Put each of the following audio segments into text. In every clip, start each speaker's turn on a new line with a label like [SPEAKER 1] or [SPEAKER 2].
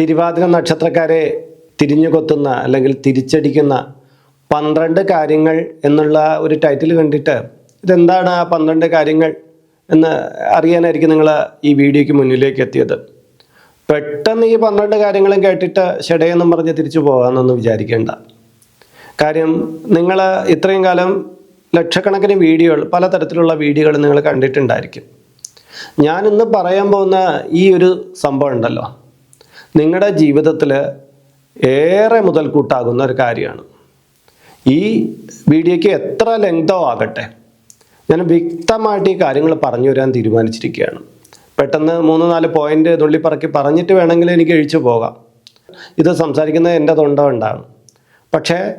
[SPEAKER 1] തിരുവാതിര നക്ഷത്രക്കാരെ തിരിഞ്ഞുകൊത്തുന്ന അല്ലെങ്കിൽ തിരിച്ചടിക്കുന്ന പന്ത്രണ്ട് കാര്യങ്ങൾ എന്നുള്ള ഒരു ടൈറ്റിൽ കണ്ടിട്ട് ഇതെന്താണ് ആ പന്ത്രണ്ട് കാര്യങ്ങൾ എന്ന് അറിയാനായിരിക്കും നിങ്ങൾ ഈ വീഡിയോയ്ക്ക് മുന്നിലേക്ക് എത്തിയത്. പെട്ടെന്ന് ഈ പന്ത്രണ്ട് കാര്യങ്ങളും കേട്ടിട്ട് ഷെടയെന്നും പറഞ്ഞ് തിരിച്ചു പോകാമെന്നൊന്നും വിചാരിക്കേണ്ട. കാര്യം നിങ്ങൾ ഇത്രയും കാലം ലക്ഷക്കണക്കിന് വീഡിയോകൾ പലതരത്തിലുള്ള വീഡിയോകൾ നിങ്ങൾ കണ്ടിട്ടുണ്ടായിരിക്കും. ഞാൻ ഇന്ന് പറയാൻ പോകുന്ന ഈ ഒരു സംഭവം ഉണ്ടല്ലോ. നിങ്ങളുടെ ജീവിതത്തിൽ ഏറെ മുതൽക്കൂട്ടാകുന്ന ഒരു കാര്യമാണ്. ഈ വീഡിയോയ്ക്ക് എത്ര ലെങ്തോ ആകട്ടെ. ഞാൻ വ്യക്തമായിട്ട് ഈ കാര്യങ്ങൾ പറഞ്ഞു വരാൻ തീരുമാനിച്ചിരിക്കുകയാണ്. പെട്ടെന്ന് മൂന്ന് നാല് പോയിന്റ് നുള്ളിപ്പറക്കി പറഞ്ഞിട്ട് വേണമെങ്കിൽ എനിക്ക് എഴിച്ചു പോകാം. ഇത് സംസാരിക്കുന്നത് എന്റെ തൊണ്ട കൊണ്ടാണ്. പക്ഷേ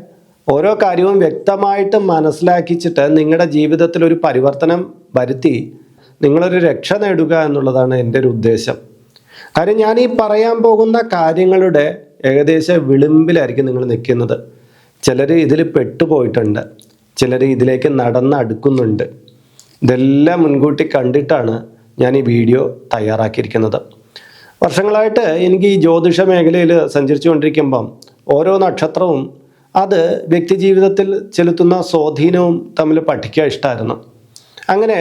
[SPEAKER 1] ഓരോ കാര്യവും വ്യക്തമായിട്ട് മനസ്സിലാക്കിച്ചിട്ട് നിങ്ങളുടെ ജീവിതത്തിൽ ഒരു പരിവർത്തനം വരുത്തി നിങ്ങളൊരു രക്ഷ നേടുക എന്നുള്ളതാണ് എന്റെ ഒരു ഉദ്ദേശം. കാര്യം ഞാൻ ഈ പറയാൻ പോകുന്ന കാര്യങ്ങളുടെ ഏകദേശ വിളിമ്പിലായിരിക്കും നിങ്ങൾ നിൽക്കുന്നത്. ചിലർ ഇതിൽ പെട്ടുപോയിട്ടുണ്ട്. ചിലർ ഇതിലേക്ക് നടന്ന് അടുക്കുന്നുണ്ട്. ഇതെല്ലാം മുൻകൂട്ടി കണ്ടിട്ടാണ് ഞാൻ ഈ വീഡിയോ തയ്യാറാക്കിയിരിക്കുന്നത്. വർഷങ്ങളായിട്ട് എനിക്ക് ഈ ജ്യോതിഷ മേഖലയിൽ സഞ്ചരിച്ചുകൊണ്ടിരിക്കുമ്പം ഓരോ നക്ഷത്രവും അത് വ്യക്തിജീവിതത്തിൽ ചെലുത്തുന്ന സ്വാധീനവും തമ്മിൽ പഠിക്കാൻ ഇഷ്ടമായിരുന്നു അങ്ങനെ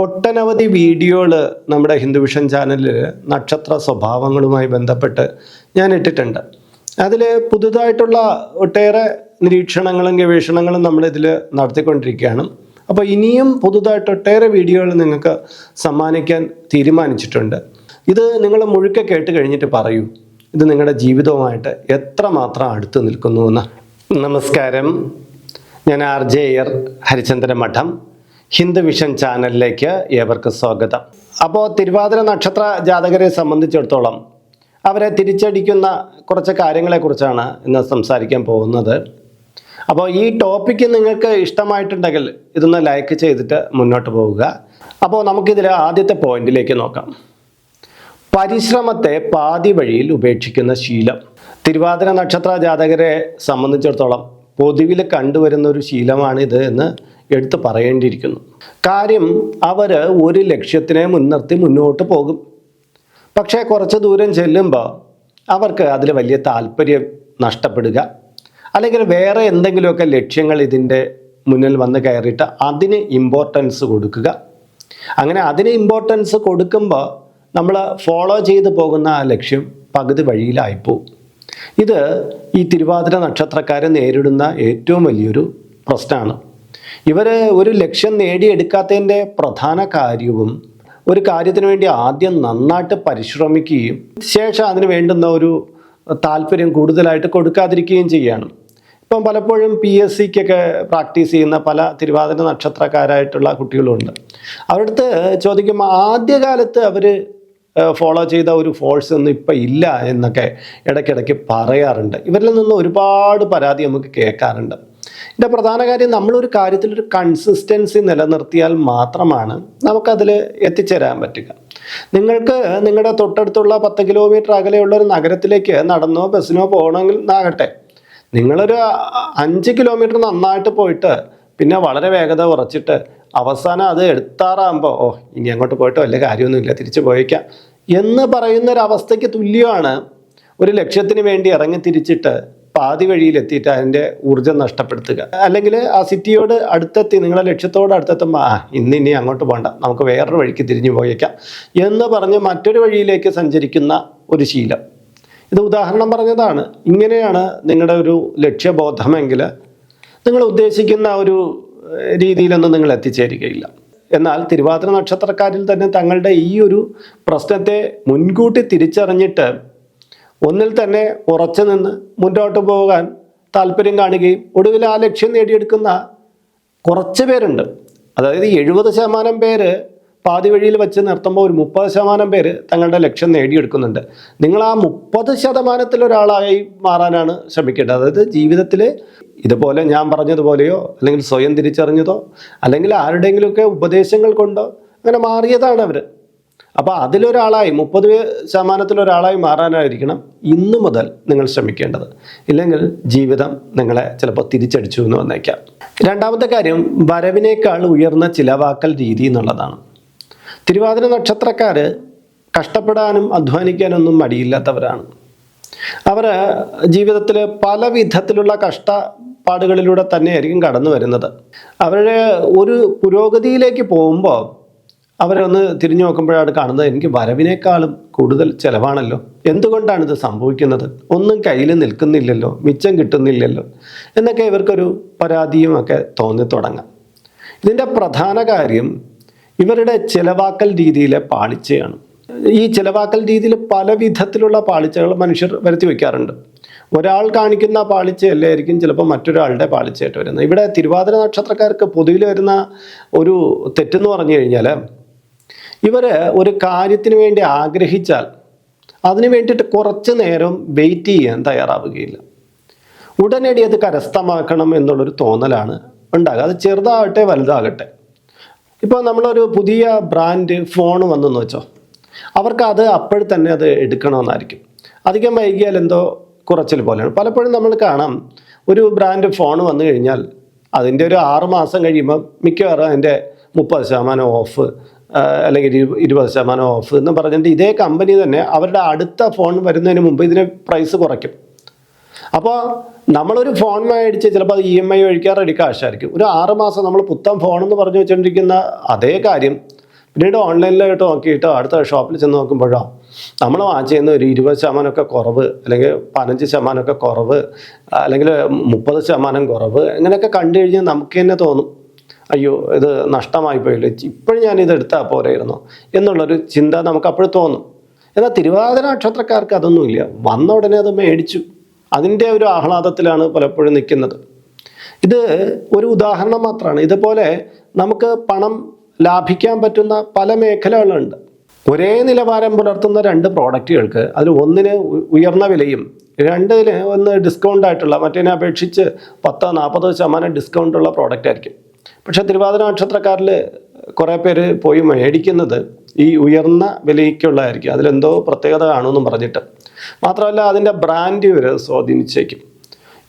[SPEAKER 1] ഒട്ടനവധി വീഡിയോകൾ നമ്മുടെ ഹിന്ദുവിഷൻ ചാനലിൽ നക്ഷത്ര സ്വഭാവങ്ങളുമായി ബന്ധപ്പെട്ട് ഞാൻ ഇട്ടിട്ടുണ്ട്. അതിൽ പുതുതായിട്ടുള്ള ഒട്ടേറെ നിരീക്ഷണങ്ങളും ഗവേഷണങ്ങളും നമ്മളിതിൽ നടത്തിക്കൊണ്ടിരിക്കുകയാണ്. അപ്പോൾ ഇനിയും പുതുതായിട്ട് ഒട്ടേറെ വീഡിയോകൾ നിങ്ങൾക്ക് സമ്മാനിക്കാൻ തീരുമാനിച്ചിട്ടുണ്ട്. ഇത് നിങ്ങൾ മുഴുക്കെ കേട്ട് കഴിഞ്ഞിട്ട് പറയൂ. ഇത് നിങ്ങളുടെ ജീവിതവുമായിട്ട് എത്രമാത്രം അടുത്ത് നിൽക്കുന്നുവെന്ന് നമസ്കാരം. ഞാൻ ആർ ജെ എയർ ഹരിചന്ദ്ര മഠം. ഹിന്ദു വിഷൻ ചാനലിലേക്ക് ഏവർക്കും സ്വാഗതം. അപ്പോൾ തിരുവാതിര നക്ഷത്ര ജാതകരെ സംബന്ധിച്ചിടത്തോളം അവരെ തിരിച്ചടിക്കുന്ന കുറച്ച് കാര്യങ്ങളെക്കുറിച്ചാണ് ഇന്ന് സംസാരിക്കാൻ പോകുന്നത്. അപ്പോൾ ഈ ടോപ്പിക്ക് നിങ്ങൾക്ക് ഇഷ്ടമായിട്ടുണ്ടെങ്കിൽ ഇതൊന്ന് ലൈക്ക് ചെയ്തിട്ട് മുന്നോട്ട് പോവുക. അപ്പോൾ നമുക്കിതിൽ ആദ്യത്തെ പോയിന്റിലേക്ക് നോക്കാം. പരിശ്രമത്തെ പാതി വഴിയിൽ ഉപേക്ഷിക്കുന്ന ശീലം. തിരുവാതിര നക്ഷത്ര ജാതകരെ സംബന്ധിച്ചിടത്തോളം പൊതുവിൽ കണ്ടുവരുന്ന ഒരു ശീലമാണിത് എന്ന് എടുത്തു പറയേണ്ടിയിരിക്കുന്നു. കാര്യം അവർ ഒരു ലക്ഷ്യത്തിനെ മുൻനിർത്തി മുന്നോട്ട് പോകും. പക്ഷേ കുറച്ച് ദൂരം ചെല്ലുമ്പോൾ അവർക്ക് അതിൽ വലിയ താല്പര്യം നഷ്ടപ്പെടുക. അല്ലെങ്കിൽ വേറെ എന്തെങ്കിലുമൊക്കെ ലക്ഷ്യങ്ങൾ ഇതിന്റെ മുന്നിൽ വന്ന് കയറിയിട്ട് അതിന് ഇമ്പോർട്ടൻസ് കൊടുക്കുക. അങ്ങനെ അതിന് ഇമ്പോർട്ടൻസ് കൊടുക്കുമ്പോൾ നമ്മൾ ഫോളോ ചെയ്ത് പോകുന്ന ആ ലക്ഷ്യം പകുതി വഴിയിലായിപ്പോവും ഇത് ഈ തിരുവാതിര നക്ഷത്രക്കാരെ നേരിടുന്ന ഏറ്റവും വലിയൊരു പ്രശ്നമാണ്. ഇവർ ഒരു ലക്ഷ്യം നേടിയെടുക്കാത്തതിന്റെ പ്രധാന കാര്യവും ഒരു കാര്യത്തിന് വേണ്ടി ആദ്യം നന്നായിട്ട് പരിശ്രമിക്കുകയും ശേഷം അതിന് വേണ്ടുന്ന ഒരു താല്പര്യം കൂടുതലായിട്ട് കൊടുക്കാതിരിക്കുകയും ചെയ്യുകയാണ്. ഇപ്പം പലപ്പോഴും പി എസ് സിക്കൊക്കെ പ്രാക്ടീസ് ചെയ്യുന്ന പല തിരുവാതിര നക്ഷത്രക്കാരായിട്ടുള്ള കുട്ടികളുണ്ട്. അവരടുത്ത് ചോദിക്കുമ്പോൾ ആദ്യകാലത്ത് അവർ ഫോളോ ചെയ്ത ഒരു ഫോഴ്സ് ഒന്നും ഇപ്പം ഇല്ല എന്നൊക്കെ ഇടയ്ക്കിടയ്ക്ക് പറയാറുണ്ട്. ഇവരിൽ നിന്ന് ഒരുപാട് പരാതി നമുക്ക് കേൾക്കാറുണ്ട്. ഇതിന്റെ പ്രധാന കാര്യം നമ്മളൊരു കാര്യത്തിൽ ഒരു കൺസിസ്റ്റൻസി നിലനിർത്തിയാൽ മാത്രമാണ് നമുക്കതിൽ എത്തിച്ചേരാൻ പറ്റുക. നിങ്ങൾക്ക് നിങ്ങളുടെ തൊട്ടടുത്തുള്ള പത്ത് കിലോമീറ്റർ അകലെയുള്ള ഒരു നഗരത്തിലേക്ക് നടന്നോ ബസ്സിനോ പോകണമെങ്കിൽ ആകട്ടെ നിങ്ങളൊരു അഞ്ച് കിലോമീറ്റർ നന്നായിട്ട് പോയിട്ട് പിന്നെ വളരെ വേഗത കുറച്ചിട്ട് അവസാനം അത് എടുത്താറാകുമ്പോൾ ഓ ഇനി അങ്ങോട്ട് പോയിട്ട് വലിയ കാര്യമൊന്നുമില്ല തിരിച്ചു പോയേക്കാം എന്ന് പറയുന്ന ഒരു അവസ്ഥയ്ക്ക് തുല്യമാണ് ഒരു ലക്ഷ്യത്തിന് വേണ്ടി ഇറങ്ങി തിരിച്ചിട്ട് പാതി വഴിയിലെത്തിയിട്ട് അതിന്റെ ഊർജം നഷ്ടപ്പെടുത്തുക. അല്ലെങ്കിൽ ആ സിറ്റിയോട് അടുത്തെത്തി നിങ്ങളെ ലക്ഷ്യത്തോട് അടുത്തെത്തുമ്പോൾ ആ ഇന്ന് ഇനി അങ്ങോട്ട് പോകണ്ട നമുക്ക് വേറൊരു വഴിക്ക് തിരിഞ്ഞു പോയേക്കാം എന്ന് പറഞ്ഞ് മറ്റൊരു വഴിയിലേക്ക് സഞ്ചരിക്കുന്ന ഒരു ശീലം. ഇത് ഉദാഹരണം പറഞ്ഞതാണ്. ഇങ്ങനെയാണ് നിങ്ങളുടെ ഒരു ലക്ഷ്യബോധമെങ്കിൽ നിങ്ങൾ ഉദ്ദേശിക്കുന്ന ഒരു രീതിയിലൊന്നും നിങ്ങൾ എത്തിച്ചേരുകയില്ല. എന്നാൽ തിരുവാതിര നക്ഷത്രക്കാരിൽ തന്നെ തങ്ങളുടെ ഈ ഒരു പ്രശ്നത്തെ മുൻകൂട്ടി തിരിച്ചറിഞ്ഞിട്ട് ഒന്നിൽ തന്നെ ഉറച്ചു നിന്ന് മുന്നോട്ട് പോകാൻ താല്പര്യം കാണുകയും ഒടുവിൽ ആ ലക്ഷ്യം നേടിയെടുക്കുന്ന കുറച്ച് പേരുണ്ട്. അതായത് എഴുപത് ശതമാനം പേര് പാതി വഴിയിൽ വെച്ച് നിർത്തുമ്പോൾ ഒരു മുപ്പത് ശതമാനം പേര് തങ്ങളുടെ ലക്ഷ്യം നേടിയെടുക്കുന്നുണ്ട്. നിങ്ങൾ ആ മുപ്പത് ശതമാനത്തിൽ ഒരാളായി മാറാനാണ് ശ്രമിക്കേണ്ടത്. അതായത് ജീവിതത്തിൽ ഇതുപോലെ ഞാൻ പറഞ്ഞതുപോലെയോ അല്ലെങ്കിൽ സ്വയം തിരിച്ചറിഞ്ഞതോ അല്ലെങ്കിൽ ആരുടെയെങ്കിലുമൊക്കെ ഉപദേശങ്ങൾ കൊണ്ടോ അങ്ങനെ മാറിയതാണ് അവർ അപ്പോൾ അതിലൊരാളായി മുപ്പത് ശതമാനത്തിലൊരാളായി മാറാനായിരിക്കണം ഇന്നു മുതൽ നിങ്ങൾ ശ്രമിക്കേണ്ടത്. ഇല്ലെങ്കിൽ ജീവിതം നിങ്ങളെ ചിലപ്പോൾ തിരിച്ചടിച്ചു എന്ന് വന്നേക്കാം. രണ്ടാമത്തെ കാര്യം വരവിനേക്കാൾ ഉയർന്ന ചിലവാക്കൽ രീതി എന്നുള്ളതാണ്. തിരുവാതിര നക്ഷത്രക്കാർ കഷ്ടപ്പെടാനും അധ്വാനിക്കാനൊന്നും മടിയില്ലാത്തവരാണ്. അവർ ജീവിതത്തിൽ പല വിധത്തിലുള്ള കഷ്ടപ്പാടുകളിലൂടെ തന്നെയായിരിക്കും കടന്നു വരുന്നത് അവരുടെ ഒരു പുരോഗതിയിലേക്ക് പോകുമ്പോൾ അവരൊന്ന് തിരിഞ്ഞു നോക്കുമ്പോഴാണ് കാണുന്നത്. എനിക്ക് വരവിനേക്കാളും കൂടുതൽ ചിലവാണല്ലോ. എന്തുകൊണ്ടാണ് ഇത് സംഭവിക്കുന്നത്? ഒന്നും കയ്യിൽ നിൽക്കുന്നില്ലല്ലോ. മിച്ചം കിട്ടുന്നില്ലല്ലോ. എന്നൊക്കെ ഇവർക്കൊരു പരാതിയും ഒക്കെ തോന്നി തുടങ്ങാം. ഇതിന്റെ പ്രധാന കാര്യം ഇവരുടെ ചിലവാക്കൽ രീതിയിലെ പാളിച്ചയാണ്. ഈ ചിലവാക്കൽ രീതിയിൽ പല വിധത്തിലുള്ള പാളിച്ചകൾ മനുഷ്യർ വരുത്തി വയ്ക്കാറുണ്ട്. ഒരാൾ കാണിക്കുന്ന പാളിച്ചയല്ലായിരിക്കും ചിലപ്പോൾ മറ്റൊരാളുടെ പാളിച്ചയായിട്ട് വരുന്നത്. ഇവിടെ തിരുവാതിര നക്ഷത്രക്കാർക്ക് പൊതുവിൽ വരുന്ന ഒരു തെറ്റെന്ന് പറഞ്ഞു കഴിഞ്ഞാൽ ഇവർ ഒരു കാര്യത്തിന് വേണ്ടി ആഗ്രഹിച്ചാൽ അതിനു വേണ്ടിയിട്ട് കുറച്ച് നേരം വെയിറ്റ് ചെയ്യാൻ തയ്യാറാവുകയില്ല. ഉടനടി അത് കരസ്ഥമാക്കണം എന്നുള്ളൊരു തോന്നലാണ് ഉണ്ടാകുക അത് ചെറുതാകട്ടെ വലുതാകട്ടെ. ഇപ്പോൾ നമ്മളൊരു പുതിയ ബ്രാൻഡ് ഫോൺ വന്നെന്ന് വെച്ചോ. അവർക്ക് അത് അപ്പോൾ തന്നെ അത് എടുക്കണമെന്നായിരിക്കും. അധികം വൈകിയാൽ എന്തോ കുറച്ചിൽ പോലെയാണ്. പലപ്പോഴും നമ്മൾ കാണാം ഒരു ബ്രാൻഡ് ഫോൺ വന്നു കഴിഞ്ഞാൽ അതിന്റെ ഒരു ആറ് മാസം കഴിയുമ്പോൾ മിക്കവാറും അതിന്റെ മുപ്പത് ശതമാനം ഓഫ് അല്ലെങ്കിൽ ഇരു- ഇരുപത് ശതമാനം ഓഫ് എന്ന് പറഞ്ഞിട്ട് ഇതേ കമ്പനി തന്നെ അവരുടെ അടുത്ത ഫോൺ വരുന്നതിന് മുമ്പ് ഇതിന് പ്രൈസ് കുറയ്ക്കും. അപ്പോൾ നമ്മളൊരു ഫോൺ മേടിച്ച് ചിലപ്പോൾ അത് ഇ എം ഐ ഒഴിക്കാൻ റെഡി കാശായിരിക്കും ഒരു ആറ് മാസം നമ്മൾ പുത്തൻ ഫോൺ എന്ന് പറഞ്ഞു വെച്ചുകൊണ്ടിരിക്കുന്ന അതേ കാര്യം. പിന്നീട് ഓൺലൈനിലായിട്ട് നോക്കിയിട്ട് അടുത്ത ഷോപ്പിൽ ചെന്ന് നോക്കുമ്പോഴോ നമ്മൾ വാച്ച് ചെയ്യുന്ന ഒരു ഇരുപത് ശതമാനമൊക്കെ കുറവ് അല്ലെങ്കിൽ പതിനഞ്ച് ശതമാനമൊക്കെ കുറവ് അല്ലെങ്കിൽ മുപ്പത് ശതമാനം കുറവ് അങ്ങനെയൊക്കെ കണ്ടു കഴിഞ്ഞാൽ നമുക്ക് തന്നെ തോന്നും. അയ്യോ ഇത് നഷ്ടമായി പോയില്ലേ? ഇപ്പോഴും ഞാൻ ഇത് എടുത്താൽ പോരായിരുന്നു എന്നുള്ളൊരു ചിന്ത നമുക്ക് അപ്പോഴും തോന്നും. എന്നാൽ തിരുവാതിര നക്ഷത്രക്കാർക്ക് അതൊന്നുമില്ല. വന്ന ഉടനെ അത് മേടിച്ചു. അതിന്റെ ഒരു ആഹ്ലാദത്തിലാണ് പലപ്പോഴും നിൽക്കുന്നത്. ഇത് ഒരു ഉദാഹരണം മാത്രമാണ്. ഇതുപോലെ നമുക്ക് പണം ലാഭിക്കാൻ പറ്റുന്ന പല മേഖലകളുണ്ട്. ഒരേ നിലവാരം പുലർത്തുന്ന രണ്ട് പ്രോഡക്റ്റുകൾക്ക് അതിൽ ഒന്നിന് ഉയർന്ന വിലയും രണ്ടിന് ഒന്ന് ഡിസ്കൗണ്ട് ആയിട്ടുള്ള മറ്റേതിനെ അപേക്ഷിച്ച് പത്ത് നാൽപ്പത് ശതമാനം ഡിസ്കൗണ്ട് ഉള്ള പ്രോഡക്റ്റ് ആയിരിക്കും. പക്ഷേ തിരുവാതിര നക്ഷത്രക്കാരിൽ കുറേ പേര് പോയി മേടിക്കുന്നത് ഈ ഉയർന്ന വിലയ്ക്കുള്ളതായിരിക്കും. അതിലെന്തോ പ്രത്യേകത കാണുമെന്നും പറഞ്ഞിട്ട്. മാത്രമല്ല അതിന്റെ ബ്രാൻഡ് ഇവർ സ്വാധീനിച്ചേക്കും.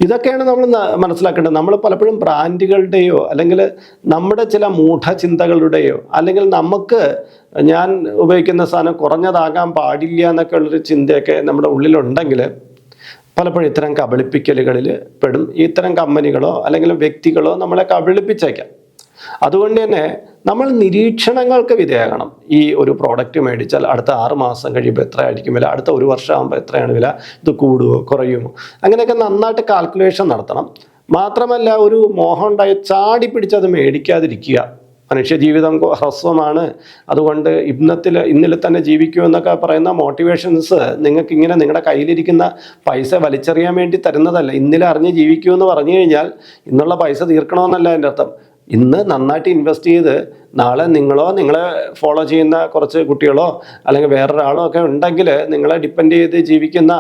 [SPEAKER 1] ഇതൊക്കെയാണ് നമ്മൾ മനസ്സിലാക്കേണ്ടത്. നമ്മൾ പലപ്പോഴും ബ്രാൻഡുകളുടെയോ അല്ലെങ്കിൽ നമ്മുടെ ചില മൂഢചിന്തകളുടെയോ അല്ലെങ്കിൽ നമുക്ക് ഞാൻ ഉപയോഗിക്കുന്ന സാധനം കുറഞ്ഞതാകാൻ പാടില്ല എന്നൊക്കെ ഉള്ളൊരു ചിന്തയൊക്കെ നമ്മുടെ ഉള്ളിലുണ്ടെങ്കിൽ പലപ്പോഴും ഇത്തരം കബളിപ്പിക്കലുകളിൽ പെടും. ഇത്തരം കമ്പനികളോ അല്ലെങ്കിൽ വ്യക്തികളോ നമ്മളെ കബളിപ്പിച്ചേക്കാം. അതുകൊണ്ട് തന്നെ നമ്മൾ നിരീക്ഷണങ്ങൾക്ക് വിധേയമാകണം ഈ ഒരു പ്രോഡക്റ്റ് മേടിച്ചാൽ അടുത്ത ആറ് മാസം കഴിയുമ്പോൾ എത്രയായിരിക്കും വില? അടുത്ത ഒരു വർഷം ആകുമ്പോൾ എത്രയാണ് വില? ഇത് കൂടുമോ കുറയുമോ? അങ്ങനെയൊക്കെ നന്നായിട്ട് കാൽക്കുലേഷൻ നടത്തണം. മാത്രമല്ല ഒരു മോഹം ഉണ്ടായി ചാടി പിടിച്ചത് മേടിക്കാതിരിക്കുക. മനുഷ്യജീവിതം ജീവിതം ഹ്രസ്വമാണ്. അതുകൊണ്ട് ഇന്നത്തിൽ ഇന്നിൽ തന്നെ ജീവിക്കൂ എന്നൊക്കെ പറയുന്ന മോട്ടിവേഷൻസ് നിങ്ങൾക്ക് ഇങ്ങനെ നിങ്ങളുടെ കയ്യിലിരിക്കുന്ന പൈസ വലിച്ചെറിയാൻ വേണ്ടി തരുന്നതല്ല. ഇന്നിൽ അറിഞ്ഞ് ജീവിക്കൂ എന്ന് പറഞ്ഞു കഴിഞ്ഞാൽ ഇന്നുള്ള പൈസ തീർക്കണമെന്നല്ല എന്റെ അർത്ഥം. ഇന്ന് നന്നായിട്ട് ഇൻവെസ്റ്റ് ചെയ്ത് നാളെ നിങ്ങളോ നിങ്ങളെ ഫോളോ ചെയ്യുന്ന കുറച്ച് കുട്ടികളോ അല്ലെങ്കിൽ വേറൊരാളോ ഒക്കെ ഉണ്ടെങ്കിൽ നിങ്ങളെ ഡിപ്പെൻഡ് ചെയ്ത് ജീവിക്കുന്ന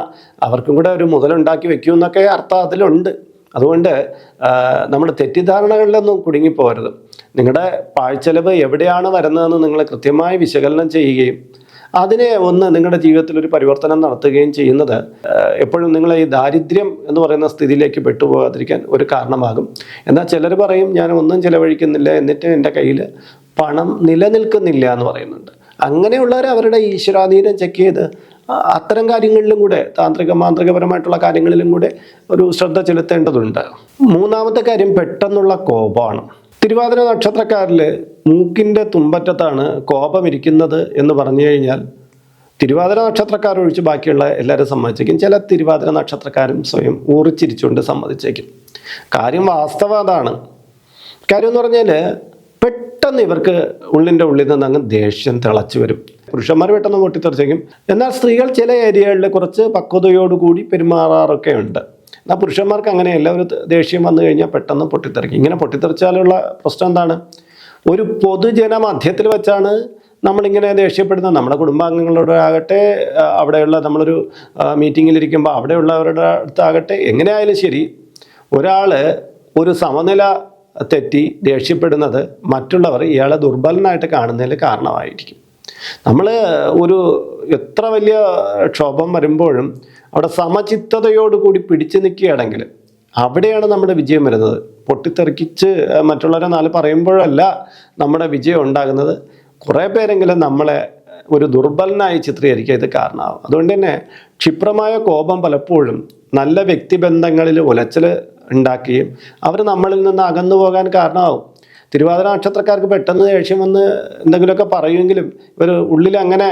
[SPEAKER 1] അവർക്കും കൂടെ ഒരു മുതലുണ്ടാക്കി വെക്കൂ എന്നൊക്കെ അർത്ഥം അതിലുണ്ട്. അതുകൊണ്ട് നമ്മൾ തെറ്റിദ്ധാരണകളിലൊന്നും കുടുങ്ങിപ്പോകരുത്. നിങ്ങളുടെ പാഴ്ചെലവ് എവിടെയാണ് വരുന്നതെന്ന് നിങ്ങൾ കൃത്യമായി വിശകലനം ചെയ്യുകയും അതിനെ ഒന്ന് നിങ്ങളുടെ ജീവിതത്തിൽ ഒരു പരിവർത്തനം നടത്തുകയും ചെയ്യുന്നത് എപ്പോഴും നിങ്ങളെ ഈ ദാരിദ്ര്യം എന്ന് പറയുന്ന സ്ഥിതിയിലേക്ക് പെട്ടുപോകാതിരിക്കാൻ ഒരു കാരണമാകും. എന്നാൽ ചിലർ പറയും ഞാൻ ഒന്നും ചിലവഴിക്കുന്നില്ല എന്നിട്ട് എന്റെ കയ്യിൽ പണം നിലനിൽക്കുന്നില്ല എന്ന് പറയുന്നുണ്ട്. അങ്ങനെയുള്ളവർ അവരുടെ ഈശ്വരാധീനം ചെക്ക് ചെയ്ത് അത്തരം കാര്യങ്ങളിലും കൂടെ താന്ത്രിക മാന്ത്രികപരമായിട്ടുള്ള കാര്യങ്ങളിലും കൂടെ ഒരു ശ്രദ്ധ ചെലുത്തേണ്ടതുണ്ട്. മൂന്നാമത്തെ കാര്യം പെട്ടെന്നുള്ള കോപമാണ് തിരുവാതിര നക്ഷത്രക്കാരിൽ മൂക്കിന്റെ തുമ്പറ്റത്താണ് കോപമിരിക്കുന്നത് എന്ന് പറഞ്ഞു കഴിഞ്ഞാൽ തിരുവാതിര നക്ഷത്രക്കാർ ഒഴിച്ച് ബാക്കിയുള്ള എല്ലാവരും സമ്മതിച്ചേക്കും. ചില തിരുവാതിര നക്ഷത്രക്കാരും സ്വയം ഊറിച്ചിരിച്ചുകൊണ്ട് സമ്മതിച്ചേക്കും. കാര്യം വാസ്തവം അതാണ്. കാര്യം എന്ന് പറഞ്ഞാൽ പെട്ടെന്ന് ഇവർക്ക് ഉള്ളിന്റെ ഉള്ളിൽ നിന്ന് അങ്ങ് ദേഷ്യം തിളച്ചു വരും. പുരുഷന്മാർ പെട്ടെന്ന് പൊട്ടിത്തെറിച്ചേക്കും. എന്നാൽ സ്ത്രീകൾ ചില ഏരിയകളിൽ കുറച്ച് പക്വതയോടുകൂടി പെരുമാറാറൊക്കെ ഉണ്ട്. എന്നാൽ പുരുഷന്മാർക്ക് അങ്ങനെയല്ല. ഒരു ദേഷ്യം വന്നു കഴിഞ്ഞാൽ പെട്ടെന്ന് പൊട്ടിത്തെറിക്കും. ഇങ്ങനെ പൊട്ടിത്തെറിച്ചാലുള്ള പ്രശ്നം എന്താണ്? ഒരു പൊതുജന മധ്യത്തിൽ വെച്ചാണ് നമ്മളിങ്ങനെ ദേഷ്യപ്പെടുന്നത്. നമ്മുടെ കുടുംബാംഗങ്ങളോട് ആകട്ടെ ആ, അവിടെയുള്ള നമ്മളൊരു മീറ്റിങ്ങിലിരിക്കുമ്പോൾ അവിടെയുള്ളവരുടെ അടുത്താകട്ടെ എങ്ങനെയായാലും ശരി ഒരാൾ ഒരു സമനില തെറ്റി ദേഷ്യപ്പെടുന്നത് മറ്റുള്ളവർ ഇയാളെ ദുർബലനായിട്ട് കാണുന്നതിൽ കാരണമായിരിക്കും. നമ്മൾ ഒരു എത്ര വലിയ ക്ഷോഭം വരുമ്പോഴും അവിടെ സമചിത്തതയോടുകൂടി പിടിച്ചു നിൽക്കുകയാണെങ്കിൽ അവിടെയാണ് നമ്മുടെ വിജയം വരുന്നത്. പൊട്ടിത്തെറിക്കിച്ച് മറ്റുള്ളവരെ നാല് പറയുമ്പോഴല്ല നമ്മുടെ വിജയം ഉണ്ടാകുന്നത്. കുറേ പേരെങ്കിലും നമ്മളെ ഒരു ദുർബലനായി ചിത്രീകരിക്കുക ഇത് കാരണമാവും. അതുകൊണ്ട് തന്നെ ക്ഷിപ്രമായ കോപം പലപ്പോഴും നല്ല വ്യക്തിബന്ധങ്ങളിൽ ഉലച്ചൽ ഉണ്ടാക്കുകയും അവർ നമ്മളിൽ നിന്ന് അകന്നു പോകാൻ കാരണമാവും. തിരുവാതിര നക്ഷത്രക്കാർക്ക് പെട്ടെന്ന് ദേഷ്യം വന്ന് എന്തെങ്കിലുമൊക്കെ പറയുമെങ്കിലും ഇവർ ഉള്ളിൽ അങ്ങനെ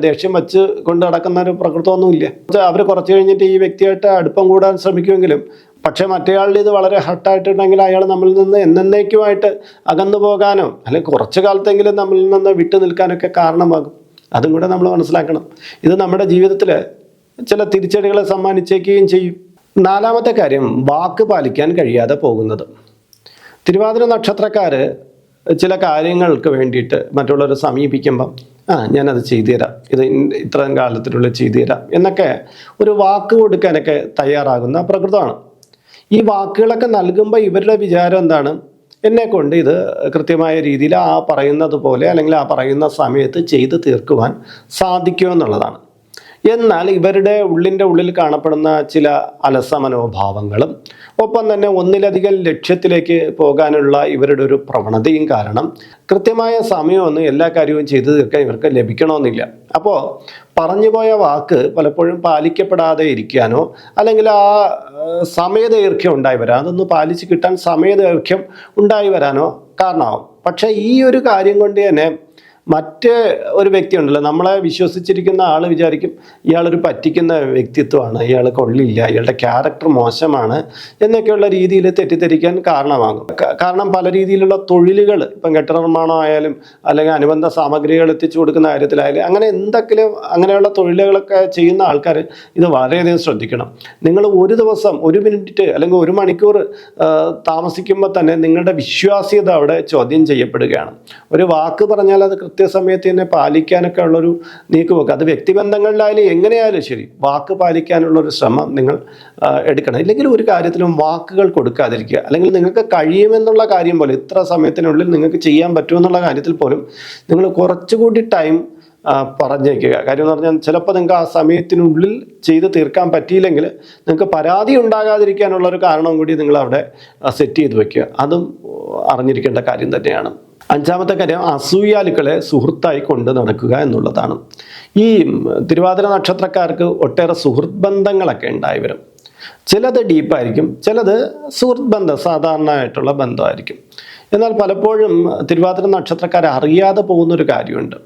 [SPEAKER 1] ദേഷ്യം വെച്ച് കൊണ്ട് നടക്കുന്ന ഒരു പ്രകൃതമൊന്നുമില്ല. അവർ കുറച്ച് കഴിഞ്ഞിട്ട് ഈ വ്യക്തിയായിട്ട് അടുപ്പം കൂടാൻ ശ്രമിക്കുമെങ്കിലും പക്ഷേ മറ്റേയാളുടെ ഇത് വളരെ ഹർട്ടായിട്ടുണ്ടെങ്കിൽ അയാൾ നമ്മളിൽ നിന്ന് എന്നേക്കുമായിട്ട് അകന്നു പോകാനോ അല്ലെങ്കിൽ കുറച്ച് കാലത്തെങ്കിലും നമ്മളിൽ നിന്ന് വിട്ടു നിൽക്കാനൊക്കെ കാരണമാകും. അതും കൂടെ നമ്മൾ മനസ്സിലാക്കണം. ഇത് നമ്മുടെ ജീവിതത്തിൽ ചില തിരിച്ചടികളെ സമ്മാനിച്ചേക്കുകയും ചെയ്യും. നാലാമത്തെ കാര്യം വാക്ക് പാലിക്കാൻ കഴിയാതെ പോകുന്നത്. തിരുവാതിര നക്ഷത്രക്കാർ ചില കാര്യങ്ങൾക്ക് വേണ്ടിയിട്ട് മറ്റുള്ളവരെ സമീപിക്കുമ്പം ആ ഞാനത് ചെയ്തു തരാം ഇത് ഇത്രയും കാലത്തിനുള്ളിൽ ചെയ്തു തരാം എന്നൊക്കെ ഒരു വാക്ക് കൊടുക്കാനൊക്കെ തയ്യാറാകുന്ന പ്രകൃതമാണ്. ഈ വാക്കുകളൊക്കെ നൽകുമ്പോൾ ഇവരുടെ വിചാരം എന്താണ്? എന്നെ കൊണ്ട് ഇത് കൃത്യമായ രീതിയിൽ ആ പറയുന്നത് പോലെ അല്ലെങ്കിൽ ആ പറയുന്ന സമയത്ത് ചെയ്ത് തീർക്കുവാൻ സാധിക്കുമെന്നുള്ളതാണ്. എന്നാൽ ഇവരുടെ ഉള്ളിന്റെ ഉള്ളിൽ കാണപ്പെടുന്ന ചില അലസ മനോഭാവങ്ങളും ഒപ്പം തന്നെ ഒന്നിലധികം ലക്ഷ്യത്തിലേക്ക് പോകാനുള്ള ഇവരുടെ ഒരു പ്രവണതയും കാരണം കൃത്യമായ സമയമൊന്നും എല്ലാ കാര്യവും ചെയ്തു തീർക്കാൻ ഇവർക്ക് ലഭിക്കണമെന്നില്ല. അപ്പോൾ പറഞ്ഞു പോയ വാക്ക് പലപ്പോഴും പാലിക്കപ്പെടാതെ ഇരിക്കാനോ അല്ലെങ്കിൽ ആ സമയദൈർഘ്യം ഉണ്ടായി വരാൻ അതൊന്ന് പാലിച്ച് കിട്ടാൻ സമയദൈർഘ്യം ഉണ്ടായി വരാനോ കാരണമാവും. പക്ഷേ ഈ ഒരു കാര്യം കൊണ്ട് തന്നെ മറ്റ് ഒരു വ്യക്തി ഉണ്ടല്ലോ നമ്മളെ വിശ്വസിച്ചിരിക്കുന്ന ആൾ വിചാരിക്കും ഇയാളൊരു പറ്റിക്കുന്ന വ്യക്തിത്വമാണ് ഇയാൾ കൊള്ളില്ല ഇയാളുടെ ക്യാരക്ടർ മോശമാണ് എന്നൊക്കെയുള്ള രീതിയിൽ തെറ്റിദ്ധരിക്കാൻ കാരണമാകും. കാരണം പല രീതിയിലുള്ള തൊഴിലുകൾ ഇപ്പം കെട്ടിട നിർമ്മാണം ആയാലും അല്ലെങ്കിൽ അനുബന്ധ സാമഗ്രികൾ എത്തിച്ചു കൊടുക്കുന്ന കാര്യത്തിലായാലും അങ്ങനെ എന്തെങ്കിലും അങ്ങനെയുള്ള തൊഴിലുകളൊക്കെ ചെയ്യുന്ന ആൾക്കാർ ഇത് വളരെയധികം ശ്രദ്ധിക്കണം. നിങ്ങൾ ഒരു ദിവസം ഒരു മിനിറ്റ് അല്ലെങ്കിൽ ഒരു മണിക്കൂർ താമസിക്കുമ്പോൾ തന്നെ നിങ്ങളുടെ വിശ്വാസ്യത അവിടെ ചോദ്യം ചെയ്യപ്പെടുകയാണ്. ഒരു വാക്ക് പറഞ്ഞാൽ അത് കൃത്യസമയത്ത് തന്നെ പാലിക്കാനൊക്കെ ഉള്ളൊരു നീക്കുപോക്ക് അത് വ്യക്തിബന്ധങ്ങളിലായാലും എങ്ങനെയായാലും ശരി വാക്ക് പാലിക്കാനുള്ളൊരു ശ്രമം നിങ്ങൾ എടുക്കണം. ഇല്ലെങ്കിൽ ഒരു കാര്യത്തിലും വാക്കുകൾ കൊടുക്കാതിരിക്കുക. അല്ലെങ്കിൽ നിങ്ങൾക്ക് കഴിയുമെന്നുള്ള കാര്യം പോലെ ഇത്ര സമയത്തിനുള്ളിൽ നിങ്ങൾക്ക് ചെയ്യാൻ പറ്റുമെന്നുള്ള കാര്യത്തിൽ പോലും നിങ്ങൾ കുറച്ചുകൂടി ടൈം പറഞ്ഞേക്കുക. കാര്യം എന്ന് പറഞ്ഞാൽ ചിലപ്പോൾ നിങ്ങൾക്ക് ആ സമയത്തിനുള്ളിൽ ചെയ്ത് തീർക്കാൻ പറ്റിയില്ലെങ്കിൽ നിങ്ങൾക്ക് പരാതി ഉണ്ടാകാതിരിക്കാനുള്ള ഒരു കാരണം കൂടി നിങ്ങൾ അവിടെ സെറ്റ് ചെയ്ത് വെക്കുക. അതും അറിഞ്ഞിരിക്കേണ്ട കാര്യം തന്നെയാണ്. അഞ്ചാമത്തെ കാര്യം അസൂയാലുക്കളെ സുഹൃത്തായി കൊണ്ട് നടക്കുക എന്നുള്ളതാണ്. ഈ തിരുവാതിര നക്ഷത്രക്കാർക്ക് ഒട്ടേറെ സുഹൃത്ത് ബന്ധങ്ങളൊക്കെ ഉണ്ടായി വരും. ചിലത് ഡീപ്പായിരിക്കും ചിലത് സുഹൃത്ത് ബന്ധം സാധാരണയായിട്ടുള്ള ബന്ധമായിരിക്കും. എന്നാൽ പലപ്പോഴും തിരുവാതിര നക്ഷത്രക്കാരെ അറിയാതെ പോകുന്നൊരു കാര്യമുണ്ട്.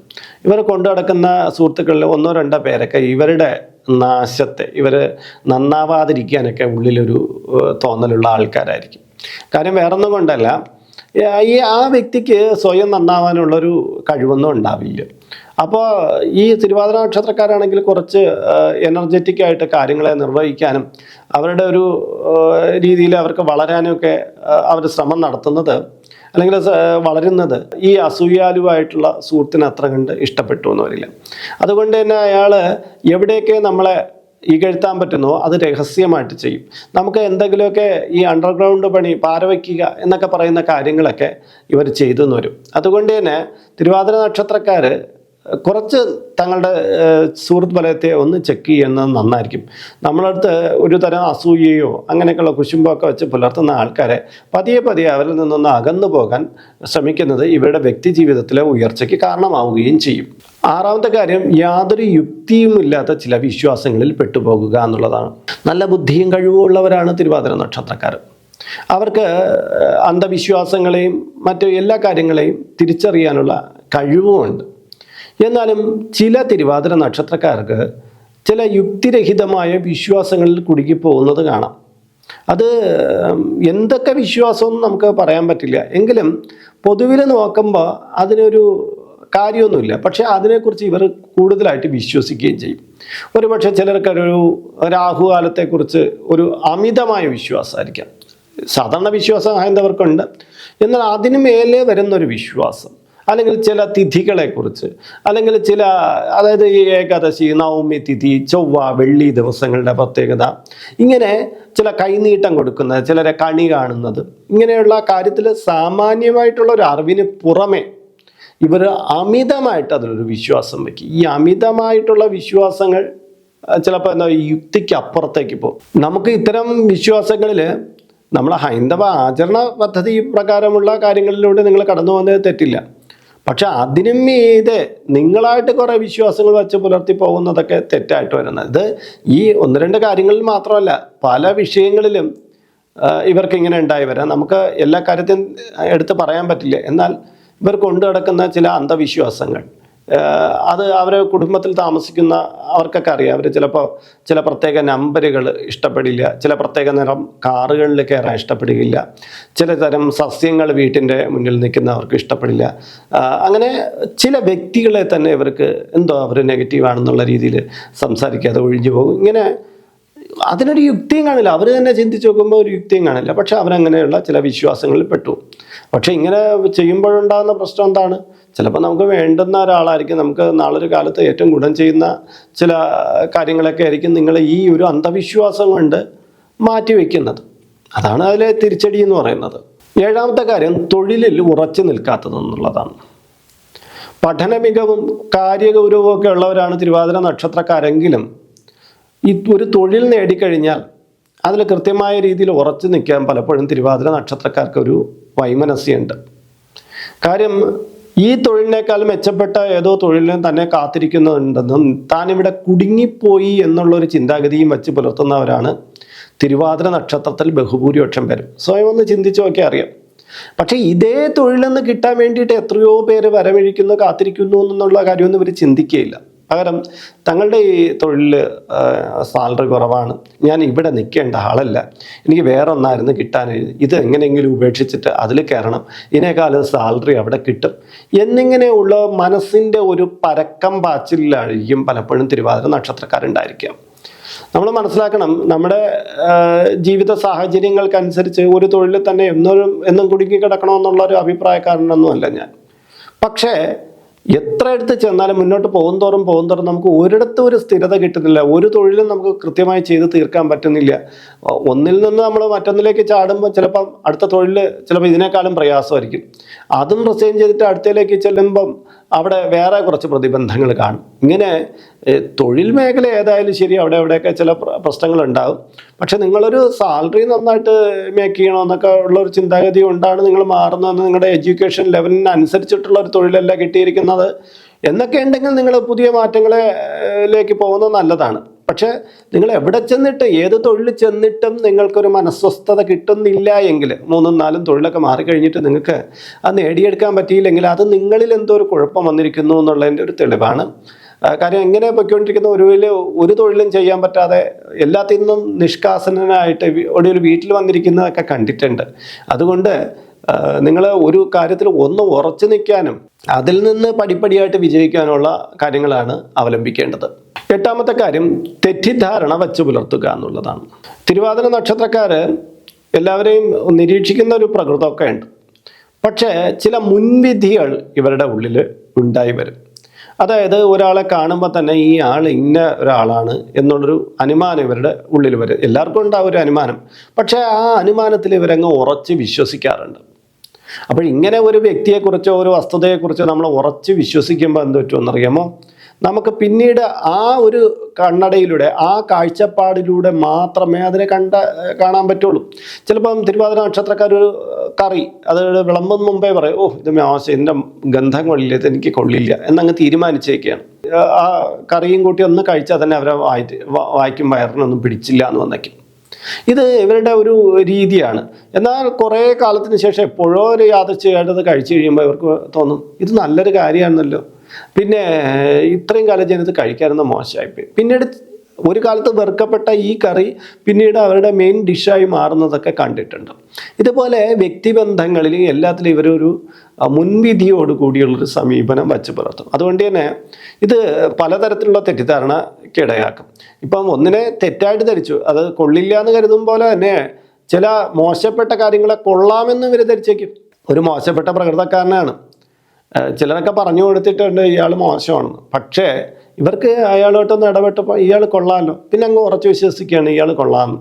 [SPEAKER 1] ഇവർ കൊണ്ടു നടക്കുന്ന സുഹൃത്തുക്കളിൽ ഒന്നോ രണ്ടോ പേരൊക്കെ ഇവരുടെ നാശത്തെ ഇവർ നന്നാവാതിരിക്കാനൊക്കെ ഉള്ളിലൊരു തോന്നലുള്ള ആൾക്കാരായിരിക്കും. കാര്യം വേറൊന്നും കൊണ്ടല്ല ഈ ആ വ്യക്തിക്ക് സ്വയം നന്നാവാനുള്ളൊരു കഴിവൊന്നും ഉണ്ടാവില്ല. അപ്പോൾ ഈ തിരുവാതിര നക്ഷത്രക്കാരാണെങ്കിൽ കുറച്ച് എനർജറ്റിക് ആയിട്ട് കാര്യങ്ങളെ നിർവഹിക്കാനും അവരുടെ ഒരു രീതിയിൽ അവർക്ക് വളരാനും ഒക്കെ അവർ ശ്രമം നടത്തുന്നത് അല്ലെങ്കിൽ വളരുന്നത് ഈ അസൂയാലുവായിട്ടുള്ള സുഹൃത്തിന് അത്ര കണ്ട് ഇഷ്ടപ്പെട്ടു എന്ന് വരില്ല. അതുകൊണ്ട് തന്നെ അയാൾ എവിടെയൊക്കെ നമ്മളെ ഇകഴ്ത്താൻ പറ്റുന്നോ? അത് രഹസ്യമായിട്ട് ചെയ്യും. നമുക്ക് എന്തെങ്കിലുമൊക്കെ ഈ അണ്ടർഗ്രൗണ്ട് പണി പാരവയ്ക്കുക എന്നൊക്കെ പറയുന്ന കാര്യങ്ങളൊക്കെ ഇവർ ചെയ്തു എന്ന് വരും. അതുകൊണ്ട് തന്നെ തിരുവാതിര നക്ഷത്രക്കാർ കുറച്ച് തങ്ങളുടെ സുഹൃത്ത് ഫലത്തെ ഒന്ന് ചെക്ക് ചെയ്യുന്നത് നന്നായിരിക്കും. നമ്മളടുത്ത് ഒരു തരം അസൂയയോ അങ്ങനെയൊക്കെയുള്ള കുശുമ്പൊക്കെ വെച്ച് പുലർത്തുന്ന ആൾക്കാരെ പതിയെ പതിയെ അവരിൽ നിന്നൊന്ന് അകന്നു പോകാൻ ശ്രമിക്കുന്നത് ഇവരുടെ വ്യക്തി ജീവിതത്തിലെ ഉയർച്ചയ്ക്ക് കാരണമാവുകയും ചെയ്യും. ആറാമത്തെ കാര്യം യാതൊരു യുക്തിയുമില്ലാത്ത ചില വിശ്വാസങ്ങളിൽ പെട്ടുപോകുക എന്നുള്ളതാണ്. നല്ല ബുദ്ധിയും കഴിവും ഉള്ളവരാണ് തിരുവാതിര നക്ഷത്രക്കാർ. അവർക്ക് അന്ധവിശ്വാസങ്ങളെയും മറ്റു എല്ലാ കാര്യങ്ങളെയും തിരിച്ചറിയാനുള്ള കഴിവുമുണ്ട്. എന്നാലും ചില തിരുവാതിര നക്ഷത്രക്കാർക്ക് ചില യുക്തിരഹിതമായ വിശ്വാസങ്ങളിൽ കുടുങ്ങിപ്പോകുന്നത് കാണാം. അത് എന്തൊക്കെ വിശ്വാസമെന്ന് നമുക്ക് പറയാൻ പറ്റില്ല. എങ്കിലും പൊതുവിൽ നോക്കുമ്പോൾ അതിനൊരു കാര്യമൊന്നുമില്ല. പക്ഷേ അതിനെക്കുറിച്ച് ഇവർ കൂടുതലായിട്ട് വിശ്വസിക്കുകയും ചെയ്യും. ഒരുപക്ഷെ ചിലർക്കൊരു രാഹുകാലത്തെക്കുറിച്ച് ഒരു അമിതമായ വിശ്വാസമായിരിക്കാം. സാധാരണ വിശ്വാസം ഹൈന്ദവർക്കുണ്ട് എന്നാൽ അതിനു മേലെ വരുന്നൊരു വിശ്വാസം അല്ലെങ്കിൽ ചില തിഥികളെക്കുറിച്ച് അല്ലെങ്കിൽ ചില അതായത് ഈ ഏകാദശി നവമി തിഥി ചൊവ്വ വെള്ളി ദിവസങ്ങളുടെ പ്രത്യേകത ഇങ്ങനെ ചില കൈനീട്ടം കൊടുക്കുന്നത് ചിലരെ കണി കാണുന്നത് ഇങ്ങനെയുള്ള കാര്യത്തിൽ സാമാന്യമായിട്ടുള്ള ഒരു അറിവിന് പുറമെ ഇവർ അമിതമായിട്ട് അതിലൊരു വിശ്വാസം വയ്ക്കും ഈ അമിതമായിട്ടുള്ള വിശ്വാസങ്ങൾ ചിലപ്പോൾ എന്താ യുക്തിക്ക് അപ്പുറത്തേക്ക് പോകും. നമുക്ക് ഇത്തരം വിശ്വാസങ്ങളിൽ നമ്മൾ ഹൈന്ദവ ആചരണ പദ്ധതി പ്രകാരമുള്ള കാര്യങ്ങളിലൂടെ നിങ്ങൾ കടന്നു പോകുന്നത് തെറ്റില്ല. പക്ഷെ അതിനും മീതെ നിങ്ങളായിട്ട് കുറേ വിശ്വാസങ്ങൾ വെച്ച് പുലർത്തി പോകുന്നതൊക്കെ തെറ്റായിട്ട് വരുന്നത്. ഇത് ഈ ഒന്ന് രണ്ട് കാര്യങ്ങളിൽ മാത്രമല്ല പല വിഷയങ്ങളിലും ഇവർക്ക് ഇങ്ങനെ ഉണ്ടായി വരാം. നമുക്ക് എല്ലാ കാര്യത്തിനും എടുത്ത് പറയാൻ പറ്റില്ല. എന്നാൽ ഇവർ കൊണ്ടു നടക്കുന്ന ചില അന്ധവിശ്വാസങ്ങൾ. അത് അവരെ കുടുംബത്തിൽ താമസിക്കുന്ന അവർക്കൊക്കെ അറിയാം. അവർ ചിലപ്പോൾ ചില പ്രത്യേക നമ്പറുകൾ ഇഷ്ടപ്പെടില്ല. ചില പ്രത്യേക നിറം കാറുകളിൽ കയറാൻ ഇഷ്ടപ്പെടുകയില്ല. ചില തരം സസ്യങ്ങൾ വീട്ടിന്റെ മുന്നിൽ നിൽക്കുന്നവർക്ക് ഇഷ്ടപ്പെടില്ല. അങ്ങനെ ചില വ്യക്തികളെ തന്നെ ഇവർക്ക് എന്തോ അവർ നെഗറ്റീവാണെന്നുള്ള രീതിയിൽ സംസാരിക്കാതെ ഒഴിഞ്ഞു പോകും. ഇങ്ങനെ അതിനൊരു യുക്തിയും കാണില്ല. അവർ തന്നെ ചിന്തിച്ച് നോക്കുമ്പോൾ ഒരു യുക്തിയും കാണില്ല. പക്ഷെ അവരങ്ങനെയുള്ള ചില വിശ്വാസങ്ങളിൽ പെട്ടു. പക്ഷെ ഇങ്ങനെ ചെയ്യുമ്പോഴുണ്ടാകുന്ന പ്രശ്നം എന്താണ്? ചിലപ്പോൾ നമുക്ക് വേണ്ടുന്ന ഒരാളായിരിക്കും. നമുക്ക് നാളൊരു കാലത്ത് ഏറ്റവും ഗുണം ചെയ്യുന്ന ചില കാര്യങ്ങളൊക്കെ ആയിരിക്കും നിങ്ങൾ ഈ ഒരു അന്ധവിശ്വാസം കൊണ്ട് മാറ്റി മാറ്റിവെക്കുന്നത് അതാണ് അതിലെ തിരിച്ചടി എന്ന് പറയുന്നത്. ഏഴാമത്തെ കാര്യം തൊഴിലിൽ ഉറച്ചു നിൽക്കാത്തത് എന്നുള്ളതാണ്. പഠന മികവും ഒക്കെ ഉള്ളവരാണ് തിരുവാതിര നക്ഷത്രക്കാരെങ്കിലും ഈ ഒരു തൊഴിൽ നേടിക്കഴിഞ്ഞാൽ അതിൽ കൃത്യമായ രീതിയിൽ ഉറച്ചു നിൽക്കാൻ പലപ്പോഴും തിരുവാതിര നക്ഷത്രക്കാർക്ക് ഒരു വൈമനസ്യുണ്ട് കാര്യം ഈ തൊഴിലിനേക്കാൾ മെച്ചപ്പെട്ട ഏതോ തൊഴിലിനെ തന്നെ കാത്തിരിക്കുന്നുണ്ടെന്നും താൻ ഇവിടെ കുടുങ്ങിപ്പോയി എന്നുള്ളൊരു ചിന്താഗതിയും വെച്ച് പുലർത്തുന്നവരാണ് തിരുവാതിര നക്ഷത്രത്തിൽ ബഹുഭൂരിപക്ഷം പേരും. സ്വയം ഒന്ന് ചിന്തിച്ചു നോക്കിയാൽ അറിയാം. പക്ഷേ ഇതേ തൊഴിലെന്ന് കിട്ടാൻ വേണ്ടിയിട്ട് എത്രയോ പേര് വരവഴിക്കുന്നു കാത്തിരിക്കുന്നു എന്നുള്ള കാര്യമൊന്നും ഇവർ ചിന്തിക്കുകയില്ല. പകരം തങ്ങളുടെ ഈ തൊഴിൽ സാലറി കുറവാണ്. ഞാൻ ഇവിടെ നിൽക്കേണ്ട ആളല്ല. എനിക്ക് വേറെ ഒന്നായിരുന്നു കിട്ടാൻ ഇത് എങ്ങനെയെങ്കിലും ഉപേക്ഷിച്ചിട്ട് അതിൽ കയറണം. ഇതിനേക്കാളും സാലറി അവിടെ കിട്ടും. എന്നിങ്ങനെയുള്ള മനസ്സിന്റെ ഒരു പരക്കം പാച്ചിലായിരിക്കും പലപ്പോഴും തിരുവാതിര നക്ഷത്രക്കാരുണ്ടായിരിക്കാം നമ്മൾ മനസ്സിലാക്കണം നമ്മുടെ ജീവിത സാഹചര്യങ്ങൾക്കനുസരിച്ച് ഒരു തൊഴിൽ തന്നെ എന്നും എന്നും കുടുങ്ങി കിടക്കണമെന്നുള്ള ഒരു അഭിപ്രായക്കാരനൊന്നുമല്ല ഞാൻ. പക്ഷേ എത്ര എടുത്ത് ചെന്നാലും മുന്നോട്ട് പോകും തോറും പോകും തോറും നമുക്ക് ഒരിടത്തും ഒരു സ്ഥിരത കിട്ടുന്നില്ല. ഒരു തൊഴിലും നമുക്ക് കൃത്യമായി ചെയ്ത് തീർക്കാൻ പറ്റുന്നില്ല. ഒന്നിൽ നിന്ന് നമ്മൾ മറ്റൊന്നിലേക്ക് ചാടുമ്പോൾ ചിലപ്പം അടുത്ത തൊഴിൽ ചിലപ്പോൾ ഇതിനേക്കാളും പ്രയാസമായിരിക്കും. അതും റിസൈൻ ചെയ്തിട്ട് അടുത്തയിലേക്ക് ചെല്ലുമ്പം അവിടെ വേറെ കുറച്ച് പ്രതിബന്ധങ്ങൾ കാണും. ഇങ്ങനെ തൊഴിൽ മേഖല ഏതായാലും ശരി അവിടെ അവിടെയൊക്കെ ചില പ്രശ്നങ്ങൾ പ്രശ്നങ്ങളുണ്ടാകും പക്ഷെ നിങ്ങളൊരു സാലറി നന്നായിട്ട് മേക്ക് ചെയ്യണമെന്നൊക്കെ ഉള്ള ഒരു ചിന്താഗതി കൊണ്ടാണ് നിങ്ങൾ മാറുന്നതെന്ന് നിങ്ങളുടെ എഡ്യൂക്കേഷൻ ലെവലിന് അനുസരിച്ചിട്ടുള്ള ഒരു തൊഴിലല്ല കിട്ടിയിരിക്കുന്നത്. എന്നൊക്കെ ഉണ്ടെങ്കിൽ നിങ്ങൾ പുതിയ മാറ്റങ്ങളിലേക്ക് പോകുന്നത് നല്ലതാണ്. പക്ഷേ നിങ്ങൾ എവിടെ ചെന്നിട്ട് ഏത് തൊഴിൽ ചെന്നിട്ടും നിങ്ങൾക്കൊരു മനസ്വസ്ഥത കിട്ടുന്നില്ല എങ്കിൽ മൂന്നും നാലും തൊഴിലൊക്കെ മാറിക്കഴിഞ്ഞിട്ട് നിങ്ങൾക്ക് അത് നേടിയെടുക്കാൻ പറ്റിയില്ലെങ്കിൽ അത് നിങ്ങളിൽ എന്തോ ഒരു കുഴപ്പം വന്നിരിക്കുന്നു എന്നുള്ളതിന്റെ ഒരു തെളിവാണ്. കാര്യം എങ്ങനെ പൊയ്ക്കൊണ്ടിരിക്കുന്ന? ഒരു വലിയ ഒരു തൊഴിലും ചെയ്യാൻ പറ്റാതെ എല്ലാത്തിൽ നിന്നും നിഷ്കാസനായിട്ട് ഒടുവിൽ വീട്ടിൽ വന്നിരിക്കുന്നതൊക്കെ കണ്ടിട്ടുണ്ട്. അതുകൊണ്ട് നിങ്ങൾ ഒരു കാര്യത്തിൽ ഒന്ന് ഉറച്ചു നിൽക്കാനും അതിൽ നിന്ന് പടിപ്പടിയായിട്ട് വിജയിക്കാനുള്ള കാര്യങ്ങളാണ് അവലംബിക്കേണ്ടത്. എട്ടാമത്തെ കാര്യം തെറ്റിദ്ധാരണ വച്ച് പുലർത്തുക എന്നുള്ളതാണ്. തിരുവാതിര നക്ഷത്രക്കാർ എല്ലാവരെയും നിരീക്ഷിക്കുന്ന ഒരു പ്രകൃതമൊക്കെ ഉണ്ട്. പക്ഷേ ചില മുൻവിധികൾ ഇവരുടെ ഉള്ളിൽ ഉണ്ടായി വരും. അതായത് ഒരാളെ കാണുമ്പോൾ തന്നെ ഈ ആൾ ഇന്ന ഒരാളാണ് എന്നുള്ളൊരു അനുമാനം ഇവരുടെ ഉള്ളിൽ വരും. എല്ലാവർക്കും ഉണ്ടാവും ഒരു അനുമാനം. പക്ഷേ ആ അനുമാനത്തിൽ ഇവരങ്ങ് ഉറച്ച് വിശ്വസിക്കാറുണ്ട്. അപ്പോൾ ഇങ്ങനെ ഒരു വ്യക്തിയെക്കുറിച്ചോ ഒരു വസ്തുതയെക്കുറിച്ചോ നമ്മൾ ഉറച്ച് വിശ്വസിക്കുമ്പോൾ എന്ത് പറ്റുമെന്നറിയാമോ? നമുക്ക് പിന്നീട് ആ ഒരു കണ്ണടയിലൂടെ ആ കാഴ്ചപ്പാടിലൂടെ മാത്രമേ അതിനെ കണ്ട കാണാൻ പറ്റുള്ളൂ. ചിലപ്പം തിരുവാതിര നക്ഷത്രക്കാർ ഒരു കറി അത് വിളമ്പുന്ന മുമ്പേ പറയും ഓ ഇത് മോശം എന്റെ ഗന്ധം കൊള്ളില്ല എനിക്ക് കൊള്ളില്ല എന്നങ്ങ് തീരുമാനിച്ചേക്കാണ്. ആ കറിയും കൂട്ടി ഒന്ന് കഴിച്ചാൽ തന്നെ അവരെ വായിട്ട് വായിക്കും വയറിനൊന്നും പിടിച്ചില്ല എന്ന് വന്നേക്കും. ഇത് ഇവരുടെ ഒരു രീതിയാണ്. എന്നാൽ കുറേ കാലത്തിന് ശേഷം എപ്പോഴോ ഒരു യാദൃച്ഛയായിട്ട് അത് കഴിച്ചു കഴിയുമ്പോൾ ഇവർക്ക് തോന്നും ഇത് നല്ലൊരു കാര്യമാണെന്നല്ലോ പിന്നെ ഇത്രയും കാലം ഞാനിത് കഴിക്കാനൊന്നും മോശമായിപ്പോയി പിന്നീട് ഒരു കാലത്ത് വെറുക്കപ്പെട്ട ഈ കറി പിന്നീട് അവരുടെ മെയിൻ ഡിഷായി മാറുന്നതൊക്കെ കണ്ടിട്ടുണ്ട്. ഇതുപോലെ വ്യക്തിബന്ധങ്ങളിൽ എല്ലാത്തിലും ഇവരൊരു മുൻവിധിയോട് കൂടിയുള്ളൊരു സമീപനം വച്ച് പുലർത്തും അതുകൊണ്ട് തന്നെ ഇത് പലതരത്തിലുള്ള തെറ്റിദ്ധാരണയ്ക്ക് ഇടയാക്കും ഇപ്പം ഒന്നിനെ തെറ്റായിട്ട് ധരിച്ചു അത് കൊള്ളില്ല എന്ന് കരുതും പോലെ തന്നെ ചില മോശപ്പെട്ട കാര്യങ്ങളെ കൊള്ളാമെന്ന് ഇവർ ധരിച്ചേക്കും. ഒരു മോശപ്പെട്ട പ്രകൃതക്കാരനാണ്. ചിലരൊക്കെ പറഞ്ഞു കൊടുത്തിട്ടുണ്ട് ഇയാൾ മോശമാണ്. പക്ഷേ ഇവർക്ക് അയാളോട്ടൊന്ന് ഇടപെട്ടപ്പോൾ ഇയാൾ കൊള്ളാമല്ലോ പിന്നെ അങ്ങ് ഉറച്ചു വിശ്വസിക്കുകയാണ് ഇയാൾ കൊള്ളാമെന്ന്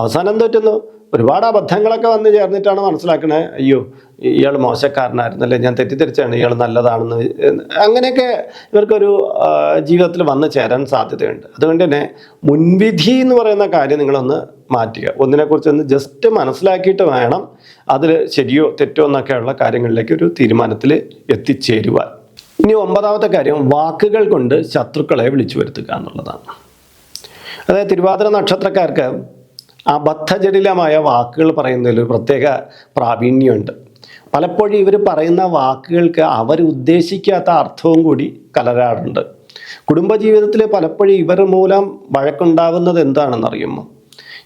[SPEAKER 1] അവസാനം എന്ത് പറ്റുന്നു? ഒരുപാട് അബദ്ധങ്ങളൊക്കെ വന്ന് ചേർന്നിട്ടാണ് മനസ്സിലാക്കണേ. അയ്യോ ഇയാൾ മോശക്കാരനായിരുന്നല്ലേ ഞാൻ തെറ്റിദ്ധരിച്ചാണ് ഇയാൾ നല്ലതാണെന്ന്. അങ്ങനെയൊക്കെ ഇവർക്കൊരു ജീവിതത്തിൽ വന്ന് ചേരാൻ സാധ്യതയുണ്ട്. അതുകൊണ്ട് തന്നെ മുൻവിധി എന്ന് പറയുന്ന കാര്യം നിങ്ങളൊന്ന് മാറ്റുക. ഒന്നിനെക്കുറിച്ച് ഒന്ന് ജസ്റ്റ് മനസ്സിലാക്കിയിട്ട് വേണം അതിൽ ശരിയോ തെറ്റോ എന്നൊക്കെയുള്ള കാര്യങ്ങളിലേക്ക് ഒരു തീരുമാനത്തിൽ എത്തിച്ചേരുവാൻ. ഇനി ഒമ്പതാമത്തെ കാര്യം വാക്കുകൾ കൊണ്ട് ശത്രുക്കളെ വിളിച്ചു വരുത്തുക എന്നുള്ളതാണ്. അതായത് തിരുവാതിര നക്ഷത്രക്കാർക്ക് അബദ്ധജടിലമായ വാക്കുകൾ പറയുന്നതിൽ ഒരു പ്രത്യേക പ്രാവീണ്യമുണ്ട്. പലപ്പോഴും ഇവർ പറയുന്ന വാക്കുകൾക്ക് അവർ ഉദ്ദേശിക്കാത്ത അർത്ഥവും കൂടി കലരാറുണ്ട്. കുടുംബജീവിതത്തിൽ പലപ്പോഴും ഇവർ മൂലം വഴക്കുണ്ടാകുന്നത് എന്താണെന്നറിയുമോ?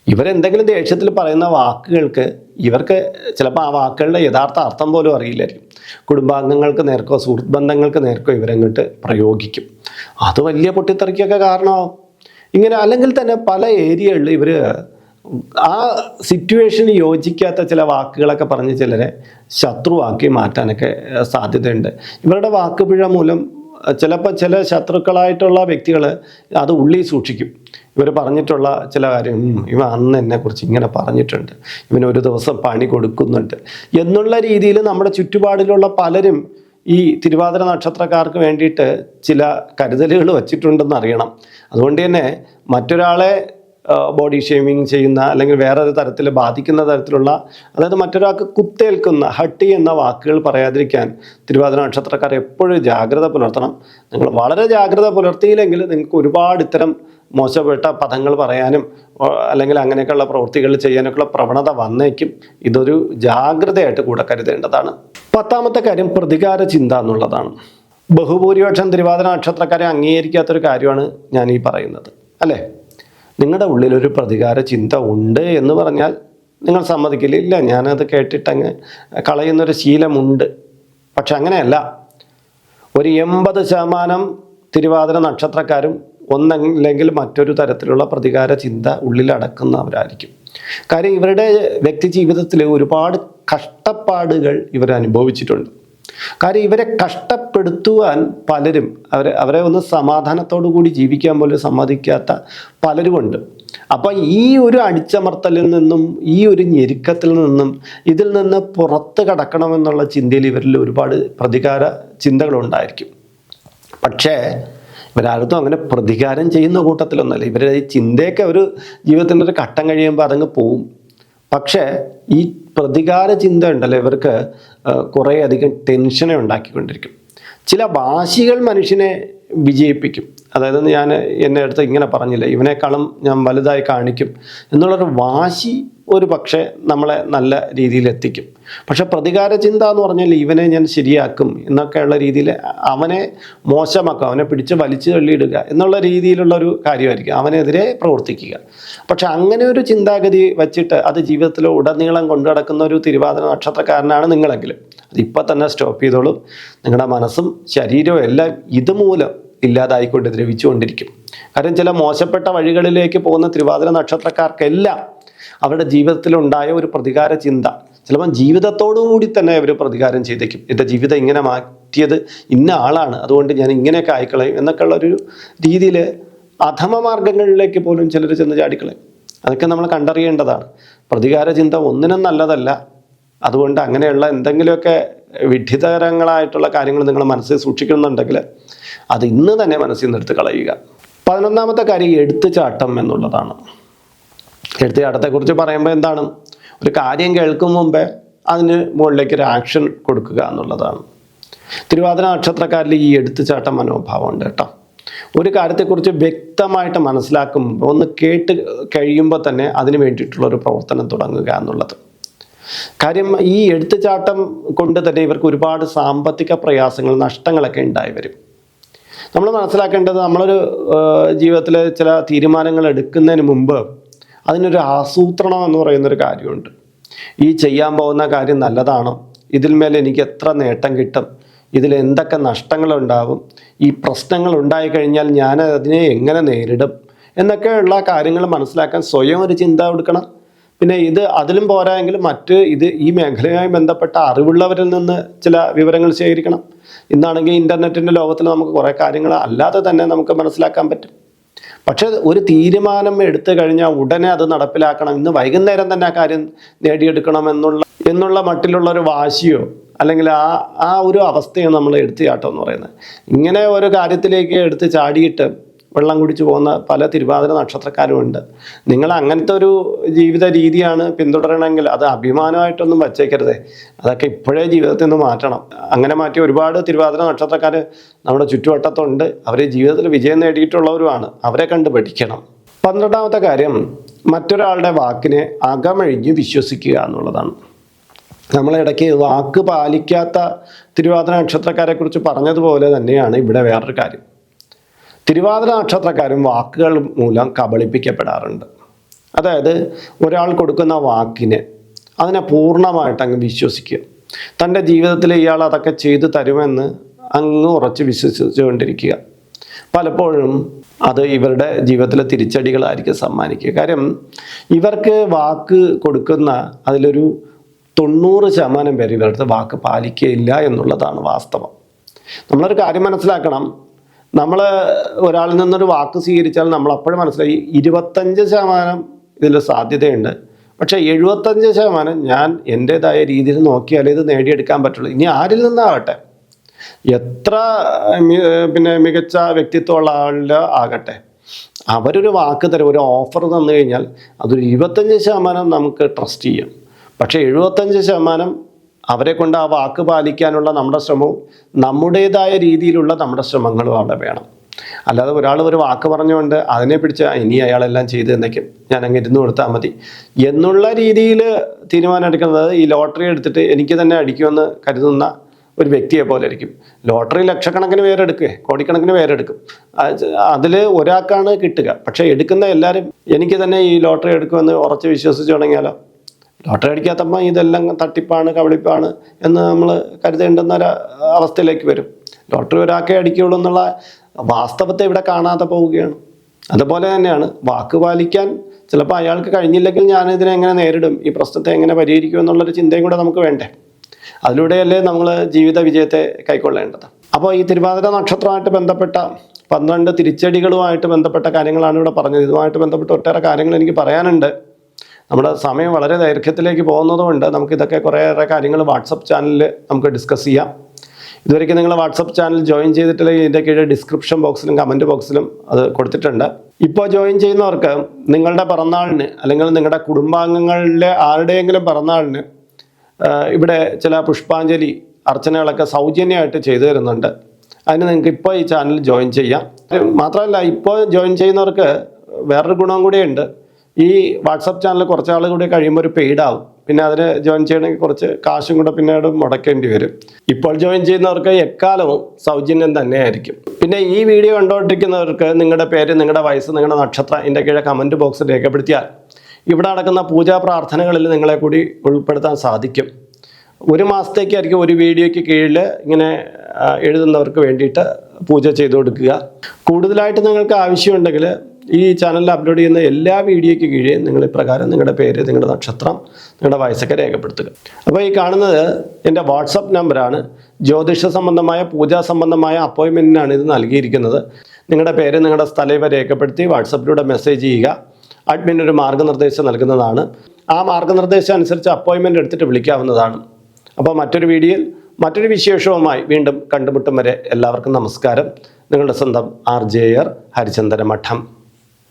[SPEAKER 1] ഇവരെന്തെങ്കിലും ദേഷ്യത്തിൽ പറയുന്ന വാക്കുകൾക്ക് ഇവർക്ക് ചിലപ്പോൾ ആ വാക്കുകളുടെ യഥാർത്ഥ അർത്ഥം പോലും അറിയില്ലായിരിക്കും. കുടുംബാംഗങ്ങൾക്ക് നേർക്കോ സുഹൃത്ത് ബന്ധങ്ങൾക്ക് നേർക്കോ ഇവരങ്ങോട്ട് പ്രയോഗിക്കും. അത് വലിയ പൊട്ടിത്തെറിക്കൊക്കെ കാരണമാവും. ഇങ്ങനെ അല്ലെങ്കിൽ തന്നെ പല ഏരിയകളിൽ ഇവർ ആ സിറ്റുവേഷന് യോജിക്കാത്ത ചില വാക്കുകളൊക്കെ പറഞ്ഞ് ചിലരെ ശത്രുവാക്കി മാറ്റാനൊക്കെ സാധ്യതയുണ്ട്. ഇവരുടെ വാക്കുപിഴ മൂലം ചിലപ്പോൾ ചില ശത്രുക്കളായിട്ടുള്ള വ്യക്തികൾ അത് ഉള്ളിൽ സൂക്ഷിക്കും. ഇവർ പറഞ്ഞിട്ടുള്ള ചില കാര്യം ഇവ അന്ന് എന്നെക്കുറിച്ച് ഇങ്ങനെ പറഞ്ഞിട്ടുണ്ട്. ഇവന് ഒരു ദിവസം പണി കൊടുക്കുന്നുണ്ട്. എന്നുള്ള രീതിയിൽ നമ്മുടെ ചുറ്റുപാടിലുള്ള പലരും ഈ തിരുവാതിര നക്ഷത്രക്കാർക്ക് വേണ്ടിയിട്ട് ചില കരുതലുകൾ വച്ചിട്ടുണ്ടെന്ന് അറിയണം. അതുകൊണ്ട് തന്നെ മറ്റൊരാളെ ബോഡി ഷേമിങ് ചെയ്യുന്ന അല്ലെങ്കിൽ വേറൊരു തരത്തിൽ ബാധിക്കുന്ന തരത്തിലുള്ള അതായത് മറ്റൊരാൾക്ക് കുത്തേൽക്കുന്ന ഹട്ടി എന്ന വാക്കുകൾ പറയാതിരിക്കാൻ തിരുവാതിര നക്ഷത്രക്കാർ എപ്പോഴും ജാഗ്രത പുലർത്തണം. നിങ്ങൾ വളരെ ജാഗ്രത പുലർത്തിയില്ലെങ്കിൽ നിങ്ങൾക്ക് ഒരുപാട് ഇത്തരം മോശപ്പെട്ട പദങ്ങൾ പറയാനും അല്ലെങ്കിൽ അങ്ങനെയൊക്കെയുള്ള പ്രവൃത്തികൾ ചെയ്യാനൊക്കെയുള്ള പ്രവണത വന്നേക്കും. ഇതൊരു ജാഗ്രതയായിട്ട് കൂടെ കരുതേണ്ടതാണ്. പത്താമത്തെ കാര്യം പ്രതികാര ചിന്ത എന്നുള്ളതാണ്. ബഹുഭൂരിപക്ഷം തിരുവാതിര നക്ഷത്രക്കാരെ അംഗീകരിക്കാത്തൊരു കാര്യമാണ് ഞാൻ ഈ പറയുന്നത്. അല്ലേ? നിങ്ങളുടെ ഉള്ളിലൊരു പ്രതികാര ചിന്ത ഉണ്ട് എന്ന് പറഞ്ഞാൽ നിങ്ങൾ സമ്മതിക്കില്ല ഇല്ല ഞാനത് കേട്ടിട്ടങ്ങ് കളയുന്നൊരു ശീലമുണ്ട്. പക്ഷെ അങ്ങനെയല്ല. ഒരു എൺപത് ശതമാനം തിരുവാതിര നക്ഷത്രക്കാരും ഒന്നല്ലെങ്കിൽ മറ്റൊരു തരത്തിലുള്ള പ്രതികാര ചിന്ത ഉള്ളിലടക്കുന്നവരായിരിക്കും. കാര്യം ഇവരുടെ വ്യക്തി ജീവിതത്തിൽ ഒരുപാട് കഷ്ടപ്പാടുകൾ ഇവർ അനുഭവിച്ചിട്ടുണ്ട് കാര്യം ഇവരെ കഷ്ടപ്പെടുത്തുവാൻ പലരും അവരെ അവരെ ഒന്ന് സമാധാനത്തോടു കൂടി ജീവിക്കാൻ പോലും സമ്മതിക്കാത്ത പലരുമുണ്ട്. അപ്പം ഈ ഒരു അടിച്ചമർത്തലിൽ നിന്നും ഈ ഒരു ഞെരുക്കത്തിൽ നിന്നും ഇതിൽ നിന്ന് പുറത്ത് കടക്കണമെന്നുള്ള ചിന്തയിൽ ഇവരിൽ ഒരുപാട് പ്രതികാര ചിന്തകളുണ്ടായിരിക്കും. പക്ഷേ ഇവരാരും അങ്ങനെ പ്രതികാരം ചെയ്യുന്ന കൂട്ടത്തിലൊന്നുമല്ല. ഇവരുടെ ഈ ചിന്തയൊക്കെ ഒരു ജീവിതത്തിന്റെ ഒരു ഘട്ടം കഴിയുമ്പോൾ അതങ്ങ് പോവും. പക്ഷേ ഈ പ്രതികാര ചിന്ത ഉണ്ടല്ലോ ഇവർക്ക് കുറേ അധികം ടെൻഷനെ ഉണ്ടാക്കിക്കൊണ്ടിരിക്കും. ചില വാശികൾ മനുഷ്യനെ വിജയിപ്പിക്കും. അതായത് ഞാൻ എന്നെ അടുത്ത് ഇങ്ങനെ പറഞ്ഞില്ല ഇവനേക്കാളും ഞാൻ വലുതായി കാണിക്കും എന്നുള്ളൊരു വാശി ഒരു പക്ഷേ നമ്മളെ നല്ല രീതിയിൽ എത്തിക്കും. പക്ഷെ പ്രതികാര ചിന്ത എന്ന് പറഞ്ഞാൽ ഇവനെ ഞാൻ ശരിയാക്കും എന്നൊക്കെയുള്ള രീതിയിൽ അവനെ മോശമാക്കുക അവനെ പിടിച്ച് വലിച്ചു തള്ളിയിടുക എന്നുള്ള രീതിയിലുള്ള ഒരു കാര്യമായിരിക്കും അവനെതിരെ പ്രവർത്തിക്കുക. പക്ഷെ അങ്ങനെ ഒരു ചിന്താഗതി വച്ചിട്ട് അത് ജീവിതത്തിൽ ഉടനീളം കൊണ്ടു നടക്കുന്ന ഒരു തിരുവാതിര നക്ഷത്രക്കാരനാണ് നിങ്ങളെങ്കിലും. അതിപ്പോൾ തന്നെ സ്റ്റോപ്പ് ചെയ്തോളും. നിങ്ങളുടെ മനസ്സും ശരീരവും എല്ലാം ഇതുമൂലം ഇല്ലാതായിക്കൊണ്ട് ദ്രവിച്ചുകൊണ്ടിരിക്കും. കാരണം ചില മോശപ്പെട്ട വഴികളിലേക്ക് പോകുന്ന തിരുവാതിര നക്ഷത്രക്കാർക്കെല്ലാം അവരുടെ ജീവിതത്തിലുണ്ടായ ഒരു പ്രതികാര ചിന്ത. ചിലപ്പം ജീവിതത്തോടുകൂടി തന്നെ അവർ പ്രതികാരം ചെയ്തേക്കും. എന്റെ ജീവിതം ഇങ്ങനെ മാറ്റിയത് ഇന്ന ആളാണ് അതുകൊണ്ട് ഞാൻ ഇങ്ങനെയൊക്കെ ആയിക്കളയും എന്നൊക്കെയുള്ള ഒരു രീതിയിൽ അധമ മാർഗങ്ങളിലേക്ക് പോലും ചിലർ ചെന്ന് ചാടിക്കളയും. അതൊക്കെ നമ്മൾ കണ്ടറിയേണ്ടതാണ്. പ്രതികാര ചിന്ത ഒന്നിനും നല്ലതല്ല. അതുകൊണ്ട് അങ്ങനെയുള്ള എന്തെങ്കിലുമൊക്കെ വിഡ്ഢിതകരങ്ങളായിട്ടുള്ള കാര്യങ്ങൾ നിങ്ങൾ മനസ്സിൽ സൂക്ഷിക്കുന്നുണ്ടെങ്കിൽ അത് ഇന്ന് തന്നെ മനസ്സിൽ നിന്ന് എടുത്ത് കളയുക. പതിനൊന്നാമത്തെ കാര്യം എടുത്തുചാട്ടം എന്നുള്ളതാണ്. എടുത്തുചാട്ടത്തെക്കുറിച്ച് പറയുമ്പോൾ എന്താണ്? ഒരു കാര്യം കേൾക്കും മുമ്പേ അതിന് മുകളിലേക്ക് ഒരു ആക്ഷൻ കൊടുക്കുക എന്നുള്ളതാണ്. തിരുവാതിര നക്ഷത്രക്കാരിൽ ഈ എടുത്തുചാട്ട മനോഭാവം ഉണ്ട് കേട്ടോ. ഒരു കാര്യത്തെക്കുറിച്ച് വ്യക്തമായിട്ട് മനസ്സിലാക്കുമ്പോൾ ഒന്ന് കേട്ട് കഴിയുമ്പോൾ തന്നെ അതിന് വേണ്ടിയിട്ടുള്ള ഒരു പ്രവർത്തനം തുടങ്ങുക എന്നുള്ളത്. കാര്യം ഈ എടുത്തുചാട്ടം കൊണ്ട് തന്നെ ഇവർക്ക് ഒരുപാട് സാമ്പത്തിക പ്രയാസങ്ങൾ നഷ്ടങ്ങളൊക്കെ ഉണ്ടായി വരും. നമ്മൾ മനസ്സിലാക്കേണ്ടത് നമ്മളൊരു ജീവിതത്തിലെ ചില തീരുമാനങ്ങൾ എടുക്കുന്നതിന് മുമ്പ് അതിനൊരു ആസൂത്രണം എന്ന് പറയുന്നൊരു കാര്യമുണ്ട്. ഈ ചെയ്യാൻ പോകുന്ന കാര്യം നല്ലതാണോ? ഇതിൽ മേലെ എനിക്ക് എത്ര നേട്ടം കിട്ടും? ഇതിൽ എന്തൊക്കെ നഷ്ടങ്ങളുണ്ടാവും? ഈ പ്രശ്നങ്ങൾ ഉണ്ടായിക്കഴിഞ്ഞാൽ ഞാൻ അതിനെ എങ്ങനെ നേരിടും? എന്നൊക്കെയുള്ള കാര്യങ്ങൾ മനസ്സിലാക്കാൻ സ്വയം ഒരു ചിന്ത കൊടുക്കണം പിന്നെ ഇത് അതിലും പോരായെങ്കിൽ മറ്റ് ഇത് ഈ മേഖലയുമായി ബന്ധപ്പെട്ട അറിവുള്ളവരിൽ നിന്ന് ചില വിവരങ്ങൾ ശേഖരിക്കണം. ഇന്നാണെങ്കിൽ ഇന്റർനെറ്റിന്റെ ലോകത്തിൽ നമുക്ക് കുറേ കാര്യങ്ങൾ അല്ലാതെ തന്നെ നമുക്ക് മനസ്സിലാക്കാൻ പറ്റും. പക്ഷേ ഒരു തീരുമാനം എടുത്തു കഴിഞ്ഞാൽ ഉടനെ അത് നടപ്പിലാക്കണം. ഇന്ന് വൈകുന്നേരം തന്നെ ആ കാര്യം നേടിയെടുക്കണം എന്നുള്ള എന്നുള്ള മട്ടിലുള്ള ഒരു വാശിയോ അല്ലെങ്കിൽ ആ ആ ഒരു അവസ്ഥയാണ് നമ്മൾ എടുത്തു ചാട്ടം എന്ന് പറയുന്നത്. ഇങ്ങനെ ഒരു കാര്യത്തിലേക്ക് എടുത്ത് ചാടിയിട്ട് വെള്ളം കുടിച്ചു പോകുന്ന പല തിരുവാതിര നക്ഷത്രക്കാരും ഉണ്ട്. നിങ്ങൾ അങ്ങനത്തെ ഒരു ജീവിത രീതിയാണ് പിന്തുടരണമെങ്കിൽ അത് അഭിമാനമായിട്ടൊന്നും വച്ചേക്കരുതേ. അതൊക്കെ ഇപ്പോഴേ ജീവിതത്തിൽ നിന്ന് മാറ്റണം. അങ്ങനെ മാറ്റി ഒരുപാട് തിരുവാതിര നക്ഷത്രക്കാർ നമ്മുടെ ചുറ്റുവട്ടത്തുണ്ട്. അവർ ജീവിതത്തിൽ വിജയം നേടിയിട്ടുള്ളവരുമാണ്. അവരെ കണ്ട് പഠിക്കണം. പന്ത്രണ്ടാമത്തെ കാര്യം മറ്റൊരാളുടെ വാക്കിനെ അകമഴിഞ്ഞ് വിശ്വസിക്കുക എന്നുള്ളതാണ്. നമ്മളിടയ്ക്ക് വാക്ക് പാലിക്കാത്ത തിരുവാതിര നക്ഷത്രക്കാരെക്കുറിച്ച് പറഞ്ഞതുപോലെ തന്നെയാണ് ഇവിടെ വേറൊരു കാര്യം. തിരുവാതിര നക്ഷത്രക്കാരും വാക്കുകൾ മൂലം കബളിപ്പിക്കപ്പെടാറുണ്ട്. അതായത് ഒരാൾ കൊടുക്കുന്ന വാക്കിനെ അതിനെ പൂർണമായിട്ട് അങ്ങ് വിശ്വസിക്കുക തന്റെ ജീവിതത്തിൽ ഇയാൾ അതൊക്കെ ചെയ്തു തരുമെന്ന് അങ്ങ് ഉറച്ച് വിശ്വസിച്ചുകൊണ്ടിരിക്കുക. പലപ്പോഴും അത് ഇവരുടെ ജീവിതത്തിലെ തിരിച്ചടികളായിരിക്കും സമ്മാനിക്കുക. കാര്യം ഇവർക്ക് വാക്ക് കൊടുക്കുന്ന അതിലൊരു തൊണ്ണൂറ് ശതമാനം പേര് ഇവരുടെ വാക്ക് പാലിക്കുകയില്ല എന്നുള്ളതാണ് വാസ്തവം. നമ്മളൊരു കാര്യം മനസ്സിലാക്കണം. നമ്മൾ ഒരാളിൽ നിന്നൊരു വാക്ക് സ്വീകരിച്ചാൽ നമ്മൾ അപ്പോഴും മനസ്സിലായി ഇരുപത്തഞ്ച് ശതമാനം ഇതിൽ സാധ്യതയുണ്ട്. പക്ഷേ എഴുപത്തഞ്ച് ശതമാനം ഞാൻ എന്റെതായ രീതിയിൽ നോക്കിയാലേ ഇത് നേടിയെടുക്കാൻ പറ്റുള്ളൂ. ഇനി ആരിൽ നിന്നാവട്ടെ? എത്ര പിന്നെ മികച്ച വ്യക്തിത്വമുള്ള ആളിൽ ആകട്ടെ? അവരൊരു വാക്ക് തരും ഒരു ഓഫർ തന്നു കഴിഞ്ഞാൽ അതൊരു ഇരുപത്തഞ്ച് ശതമാനം നമുക്ക് ട്രസ്റ്റ് ചെയ്യാം. പക്ഷേ എഴുപത്തഞ്ച് ശതമാനം അവരെ കൊണ്ട് ആ വാക്ക് പാലിക്കാനുള്ള നമ്മുടെ ശ്രമവും നമ്മുടേതായ രീതിയിലുള്ള നമ്മുടെ ശ്രമങ്ങളും അവിടെ വേണം. അല്ലാതെ ഒരാൾ ഒരു വാക്ക് പറഞ്ഞുകൊണ്ട് അതിനെ പിടിച്ച് ഇനി അയാളെല്ലാം ചെയ്ത് എന്നേക്കും ഞാൻ അങ്ങ് ഇരുന്ന് കൊടുത്താൽ മതി. എന്നുള്ള രീതിയിൽ തീരുമാനം എടുക്കുന്നത് ഈ ലോട്ടറി എടുത്തിട്ട് എനിക്ക് തന്നെ അടിക്കുമെന്ന് കരുതുന്ന ഒരു വ്യക്തിയെ പോലെ ആയിരിക്കും. ലോട്ടറി ലക്ഷക്കണക്കിന് പേരെടുക്കുക കോടിക്കണക്കിന് പേരെടുക്കും അതിൽ ഒരാൾക്കാണ് കിട്ടുക. പക്ഷേ എടുക്കുന്ന എല്ലാവരും എനിക്ക് തന്നെ ഈ ലോട്ടറി എടുക്കുമെന്ന് ഉറച്ച് വിശ്വസിച്ചു തുടങ്ങിയാലോ? ലോട്ടറി അടിക്കാത്തപ്പോൾ ഇതെല്ലാം തട്ടിപ്പാണ് കബളിപ്പാണ് എന്ന് നമ്മൾ കരുതേണ്ടുന്ന ഒരു അവസ്ഥയിലേക്ക് വരും. ലോട്ടറി ഒരാൾക്കേ അടിക്കുകയുള്ളൂ എന്നുള്ള വാസ്തവത്തെ ഇവിടെ കാണാതെ പോവുകയാണ്. അതുപോലെ തന്നെയാണ് വാക്ക് പാലിക്കാൻ ചിലപ്പോൾ അയാൾക്ക് കഴിഞ്ഞില്ലെങ്കിൽ ഞാൻ ഇതിനെ എങ്ങനെ നേരിടും? ഈ പ്രശ്നത്തെ എങ്ങനെ പരിഹരിക്കും എന്നുള്ളൊരു ചിന്തയും കൂടെ നമുക്ക് വേണ്ടേ? അതിലൂടെയല്ലേ നമ്മൾ ജീവിത വിജയത്തെ കൈക്കൊള്ളേണ്ടത്. അപ്പോൾ ഈ തിരുവാതിര നക്ഷത്രമായിട്ട് ബന്ധപ്പെട്ട പന്ത്രണ്ട് തിരിച്ചടികളുമായിട്ട് ബന്ധപ്പെട്ട കാര്യങ്ങളാണ് ഇവിടെ പറഞ്ഞത്. ഇതുമായിട്ട് ബന്ധപ്പെട്ട ഒട്ടേറെ കാര്യങ്ങൾ എനിക്ക് പറയാനുണ്ട്. നമ്മുടെ സമയം വളരെ ദൈർഘ്യത്തിലേക്ക് പോകുന്നതുകൊണ്ട് നമുക്ക് ഇതൊക്കെ കുറേയേറെ കാര്യങ്ങൾ വാട്സപ്പ് ചാനലിൽ നമുക്ക് ഡിസ്കസ് ചെയ്യാം. ഇതുവരെയ്ക്ക് നിങ്ങൾ വാട്സപ്പ് ചാനൽ ജോയിൻ ചെയ്തിട്ടില്ലെങ്കിൽ ഇതിന്റെ കീഴിൽ ഡിസ്ക്രിപ്ഷൻ ബോക്സിലും കമന്റ് ബോക്സിലും അത് കൊടുത്തിട്ടുണ്ട്. ഇപ്പോൾ ജോയിൻ ചെയ്യുന്നവർക്ക് നിങ്ങളുടെ പിറന്നാളിന് അല്ലെങ്കിൽ നിങ്ങളുടെ കുടുംബാംഗങ്ങളിലെ ആരുടെയെങ്കിലും പിറന്നാളിന് ഇവിടെ ചില പുഷ്പാഞ്ജലി അർച്ചനകളൊക്കെ സൗജന്യമായിട്ട് ചെയ്തു തരുന്നുണ്ട്. അതിന് നിങ്ങൾക്ക് ഇപ്പോൾ ഈ ചാനൽ ജോയിൻ ചെയ്യാം. മാത്രമല്ല ഇപ്പോൾ ജോയിൻ ചെയ്യുന്നവർക്ക് വേറൊരു ഗുണം കൂടിയുണ്ട്. ഈ വാട്സപ്പ് ചാനൽ കുറച്ച് ആൾ കൂടി കഴിയുമ്പോൾ ഒരു പെയ്ഡ് ആവും. പിന്നെ അതിന് ജോയിൻ ചെയ്യണമെങ്കിൽ കുറച്ച് കാശും കൂടെ പിന്നീട് മുടക്കേണ്ടി വരും. ഇപ്പോൾ ജോയിൻ ചെയ്യുന്നവർക്ക് എക്കാലവും സൗജന്യം തന്നെയായിരിക്കും. പിന്നെ ഈ വീഡിയോ കണ്ടുകൊണ്ടിരിക്കുന്നവർക്ക് നിങ്ങളുടെ പേര് നിങ്ങളുടെ വയസ്സ് നിങ്ങളുടെ നക്ഷത്രം ഇതിന്റെ കീഴെ കമന്റ് ബോക്സിൽ രേഖപ്പെടുത്തിയാൽ ഇവിടെ നടക്കുന്ന പൂജാ പ്രാർത്ഥനകളിൽ നിങ്ങളെ കൂടി ഉൾപ്പെടുത്താൻ സാധിക്കും. ഒരു മാസത്തേക്കായിരിക്കും ഒരു വീഡിയോയ്ക്ക് കീഴിൽ ഇങ്ങനെ എഴുതുന്നവർക്ക് വേണ്ടിയിട്ട് പൂജ ചെയ്തു കൊടുക്കുക കൂടുതലായിട്ട് നിങ്ങൾക്ക് ആവശ്യമുണ്ടെങ്കിൽ ഈ ചാനലിൽ അപ്ലോഡ് ചെയ്യുന്ന എല്ലാ വീഡിയോയ്ക്ക് കീഴേ നിങ്ങൾ ഇപ്രകാരം നിങ്ങളുടെ പേര് നിങ്ങളുടെ നക്ഷത്രം നിങ്ങളുടെ വയസ്സൊക്കെ രേഖപ്പെടുത്തുക. അപ്പോൾ ഈ കാണുന്നത് എന്റെ വാട്സപ്പ് നമ്പറാണ് ജ്യോതിഷ സംബന്ധമായ പൂജാ സംബന്ധമായ അപ്പോയിൻമെന്റിനാണ് ഇത് നൽകിയിരിക്കുന്നത്. നിങ്ങളുടെ പേര് നിങ്ങളുടെ സ്ഥലം ഇവ രേഖപ്പെടുത്തി വാട്സപ്പിലൂടെ മെസ്സേജ് ചെയ്യുക. അഡ്മിൻ ഒരു മാർഗനിർദ്ദേശം നൽകുന്നതാണ്. ആ മാർഗനിർദ്ദേശം അനുസരിച്ച് അപ്പോയിൻമെന്റ് എടുത്തിട്ട് വിളിക്കാവുന്നതാണ്. അപ്പോൾ മറ്റൊരു വീഡിയോയിൽ മറ്റൊരു വിശേഷവുമായി വീണ്ടും കണ്ടുമുട്ടും വരെ എല്ലാവർക്കും നമസ്കാരം. നിങ്ങളുടെ സ്വന്തം ആർ ജെ ആർ മഠം